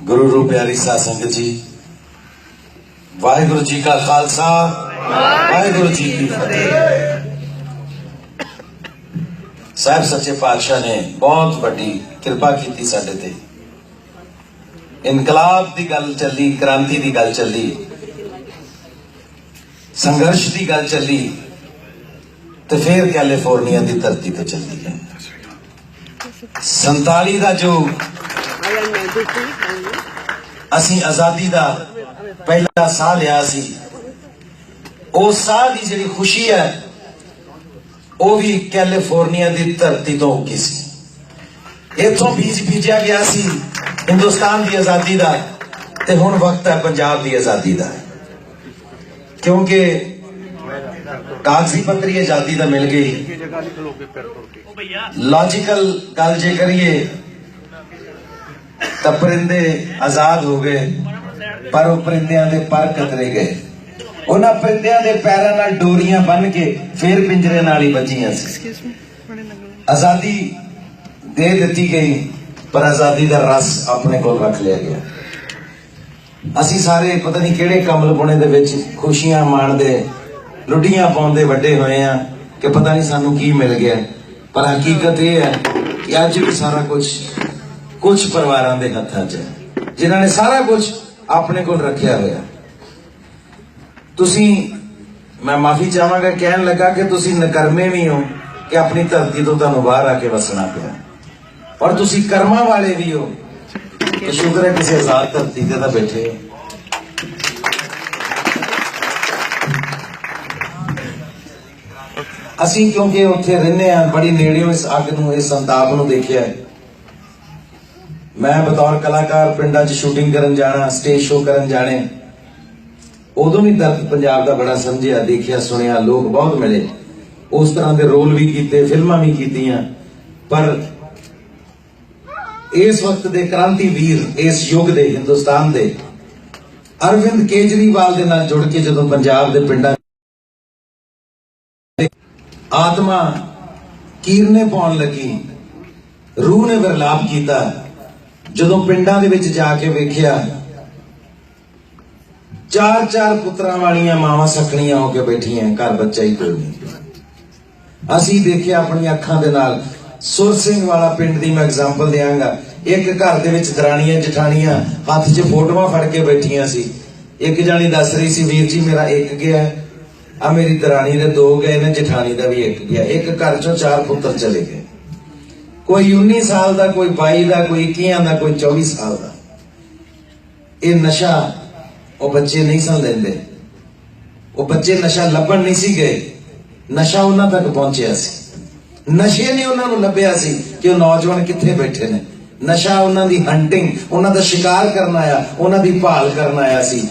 ਗੁਰੂ ਰੂ ਪਿਆਰੀ ਸਾਧ ਸੰਗਤ ਜੀ। ਵਾਹਿਗੁਰੂ ਜੀ ਕਾ ਖਾਲਸਾ। ਵਾਹਿਗੁਰੂ ਜੀ ਕੀ ਫਤਿਹ। ਸਾਹਿਬ ਸੱਚੇ ਪਾਤਸ਼ਾਹ ਨੇ ਬਹੁਤ ਵੱਡੀ ਕਿਰਪਾ ਕੀਤੀ ਸਾਡੇ ਤੇ। ਇਨਕਲਾਬ ਦੀ ਗੱਲ ਚੱਲੀ, ਕ੍ਰਾਂਤੀ ਦੀ ਗੱਲ ਚੱਲੀ। ਸੰਘਰਸ਼ ਦੀ ਗੱਲ ਚੱਲੀ। ਤੇ ਫਿਰ ਕੈਲੀਫੋਰਨੀਆ ਦੀ ਧਰਤੀ ਤੇ ਚੱਲਦੀ ਹੈ। 47 ਦਾ ਜੋ ਅਸੀਂ ਆਜ਼ਾਦੀ ਦਾ ਪਹਿਲਾ ਸਾਹ ਲਿਆ ਸੀ। ਉਹ ਸਾਹ ਦੀ ਜਿਹੜੀ ਖੁਸ਼ੀ ਹੈ ਉਹ ਵੀ ਕੈਲੀਫੋਰਨੀਆ ਦੀ ਧਰਤੀ ਤੋਂ ਉੱਗੀ ਸੀ। ਇੱਥੋਂ ਬੀਜ ਬੀਜਿਆ ਗਿਆ ਸੀ ਹਿੰਦੁਸਤਾਨ ਦੀ ਆਜ਼ਾਦੀ ਦਾ ਤੇ ਹੁਣ ਵਕਤ ਹੈ ਪੰਜਾਬ ਦੀ ਆਜ਼ਾਦੀ ਦਾ। ਕਿਉਂਕਿ ਕਾਗਜ਼ੀ ਪੱਤਰੀ ਆਜ਼ਾਦੀ ਦਾ ਮਿਲ ਗਈ। ਲੌਜੀਕਲ ਗੱਲ ਜੇ ਕਰੀਏ ਤਾਂ ਪਰਿੰਦੇ ਆਜ਼ਾਦ ਹੋ ਗਏ ਪਰ ਉਹ ਪਰਿੰਦਿਆਂ ਦੇ ਪਰ ਕਤਰੇ ਗਏ। ਉਹਨਾਂ ਪਰਿੰਦਿਆਂ ਦੇ ਪੈਰਾਂ ਨਾਲ ਡੋਰੀਆਂ ਬੰਨ ਕੇ ਫੇਰ ਪਿੰਜਰੇ ਨਾਲ ਹੀ ਬੱਜੀਆਂ ਸੀ। ਆਜ਼ਾਦੀ ਦੇ ਦਿੱਤੀ ਗਈ ਪਰ ਆਜ਼ਾਦੀ ਦਾ ਰਸ ਆਪਣੇ ਕੋਲ ਰੱਖ ਲਿਆ ਗਿਆ। ਅਸੀਂ ਸਾਰੇ ਪਤਾ ਨਹੀਂ ਕਿਹੜੇ ਕਮਲ ਪੁਣੇ ਦੇ ਵਿੱਚ ਖੁਸ਼ੀਆਂ ਮਾਣਦੇ ਲੁੱਡੀਆਂ ਪਾਉਂਦੇ ਵੱਡੇ ਹੋਏ ਆ ਕਿ ਪਤਾ ਨਹੀਂ ਸਾਨੂੰ ਕੀ ਮਿਲ ਗਿਆ। ਪਰ ਹਕੀਕਤ ਇਹ ਹੈ ਕਿ ਅੱਜ ਵੀ ਸਾਰਾ ਕੁਝ ਕੁਝ ਪਰਿਵਾਰਾਂ ਦੇ ਹੱਥਾਂ 'ਚ ਹੈ, ਜਿਨ੍ਹਾਂ ਨੇ ਸਾਰਾ ਕੁਝ ਆਪਣੇ ਕੋਲ ਰੱਖਿਆ ਹੋਇਆ ਤੁਸੀਂ, ਮੈਂ ਮਾਫੀ ਚਾਹਾਂਗਾ, ਕਹਿਣ ਲੱਗਾ ਕਿ ਤੁਸੀਂ ਨਕਰਮੇ ਵੀ ਹੋ ਕਿ ਆਪਣੀ ਧਰਤੀ ਤੋਂ ਤੁਹਾਨੂੰ ਬਾਹਰ ਆ ਕੇ ਵਸਣਾ ਪਿਆ ਔਰ ਤੁਸੀਂ ਕਰਮਾਂ ਵਾਲੇ ਵੀ ਹੋ ਕਿ ਸ਼ੁਕਰ ਹੈ ਕਿਸੇ ਆਜ਼ਾਦ ਧਰਤੀ ਤੇ ਤਾਂ ਬੈਠੇ ਹੋ। ਅਸੀਂ ਕਿਉਂਕਿ ਉੱਥੇ ਰਹਿੰਦੇ ਆ ਬੜੀ ਨੇੜਿਓਂ ਇਸ ਅੱਗ ਨੂੰ, ਇਸ ਸੰਤਾਪ ਨੂੰ ਦੇਖਿਆ ਹੈ। ਮੈਂ ਬਤੌਰ ਕਲਾਕਾਰ ਪਿੰਡਾਂ 'ਚ ਸ਼ੂਟਿੰਗ ਕਰਨ ਜਾਣਾ ਸਟੇਜ ਸ਼ੋਅ ਕਰਨ ਜਾਣੇ। ਉਦੋਂ ਵੀ ਦਰਦ ਪੰਜਾਬ ਦਾ ਬੜਾ ਸਮਝਿਆ, ਦੇਖਿਆ, ਸੁਣਿਆ, ਲੋਕ ਬਹੁਤ ਮਿਲੇ। ਉਸ ਤਰ੍ਹਾਂ ਦੇ ਰੋਲ ਵੀ ਕੀਤੇ, ਫਿਲਮਾਂ ਵੀ ਕੀਤੀਆਂ। ਪਰ ਇਸ ਵਕਤ ਦੇ ਕ੍ਰਾਂਤੀ ਵੀਰ, ਇਸ ਯੁੱਗ ਦੇ ਹਿੰਦੁਸਤਾਨ ਦੇ ਅਰਵਿੰਦ ਕੇਜਰੀਵਾਲ ਦੇ ਨਾਲ ਜੁੜ ਕੇ ਜਦੋਂ ਪੰਜਾਬ ਦੇ ਪਿੰਡਾਂ ਆਤਮਾ ਕੀਰਨੇ ਪਾਉਣ ਲੱਗੀ, ਰੂਹ ਨੇ ਵਿਰਲਾਪ ਕੀਤਾ ਜਦੋਂ ਪਿੰਡਾਂ ਦੇ ਵਿੱਚ ਜਾ ਕੇ ਵੇਖਿਆ, ਚਾਰ ਚਾਰ ਪੁੱਤਰਾਂ ਵਾਲੀਆਂ ਮਾਵਾਂ ਸਖਣੀਆਂ ਹੋ ਕੇ ਬੈਠੀਆਂ, ਘਰ ਬੱਚਾ ਹੀ ਕੋਈ ਨਹੀਂ। ਅਸੀਂ ਦੇਖਿਆ ਆਪਣੀਆਂ ਅੱਖਾਂ ਦੇ ਨਾਲ, ਸੁਰ ਸਿੰਘ ਵਾਲਾ ਪਿੰਡ ਦੀ ਮੈਂ ਐਗਜ਼ਾਮਪਲ ਦਿਆਂਗਾ। ਇੱਕ ਘਰ ਦੇ ਵਿੱਚ ਦਰਾਣੀਆਂ, ਜਠਾਣੀਆਂ ਹੱਥ 'ਚ ਫੋਟੋਆਂ ਫੜ ਕੇ ਬੈਠੀਆਂ ਸੀ। ਇੱਕ ਜਾਣੀ ਦੱਸ ਰਹੀ ਸੀ, ਵੀਰ ਜੀ, ਮੇਰਾ ਇੱਕ ਗਿਆ ਆ ਮੇਰੀ ਦਰਾਣੀ ਦੇ ਦੋ ਗਏ ਨੇ, ਜਠਾਣੀ ਦਾ ਵੀ ਇੱਕ ਗਿਆ। ਇੱਕ ਘਰ 'ਚੋਂ ਚਾਰ ਪੁੱਤਰ ਚਲੇ ਗਏ। ਕੋਈ 19 ਸਾਲ ਦਾ, ਕੋਈ 22 ਦਾ, ਕੋਈ 21 ਦਾ, ਕੋਈ 24 ਸਾਲ ਦਾ। ਇਹ ਨਸ਼ਾ ਉਹ ਬੱਚੇ ਨਹੀਂ ਸਨ ਲੈਂਦੇ। ਉਹ ਬੱਚੇ ਨਸ਼ਾ ਲੱਭਣ ਨਹੀਂ ਸੀ ਗਏ। ਨਸ਼ਾ ਉਹਨਾਂ ਤੱਕ ਪਹੁੰਚਿਆ ਸੀ। ਨਸ਼ੇ ਨੇ ਉਹਨਾਂ ਨੂੰ ਲੱਭਿਆ ਸੀ ਕਿ ਉਹ ਨੌਜਵਾਨ ਕਿੱਥੇ ਬੈਠੇ ਨੇ। ਨਸ਼ਾ ਉਹਨਾਂ ਦੀ ਹੰਟਿੰਗ ਉਹਨਾਂ ਦਾ ਸ਼ਿਕਾਰ ਕਰਨ ਆਇਆ, ਉਹਨਾਂ ਦੀ ਭਾਲ ਕਰਨ ਆਇਆ ਸੀ।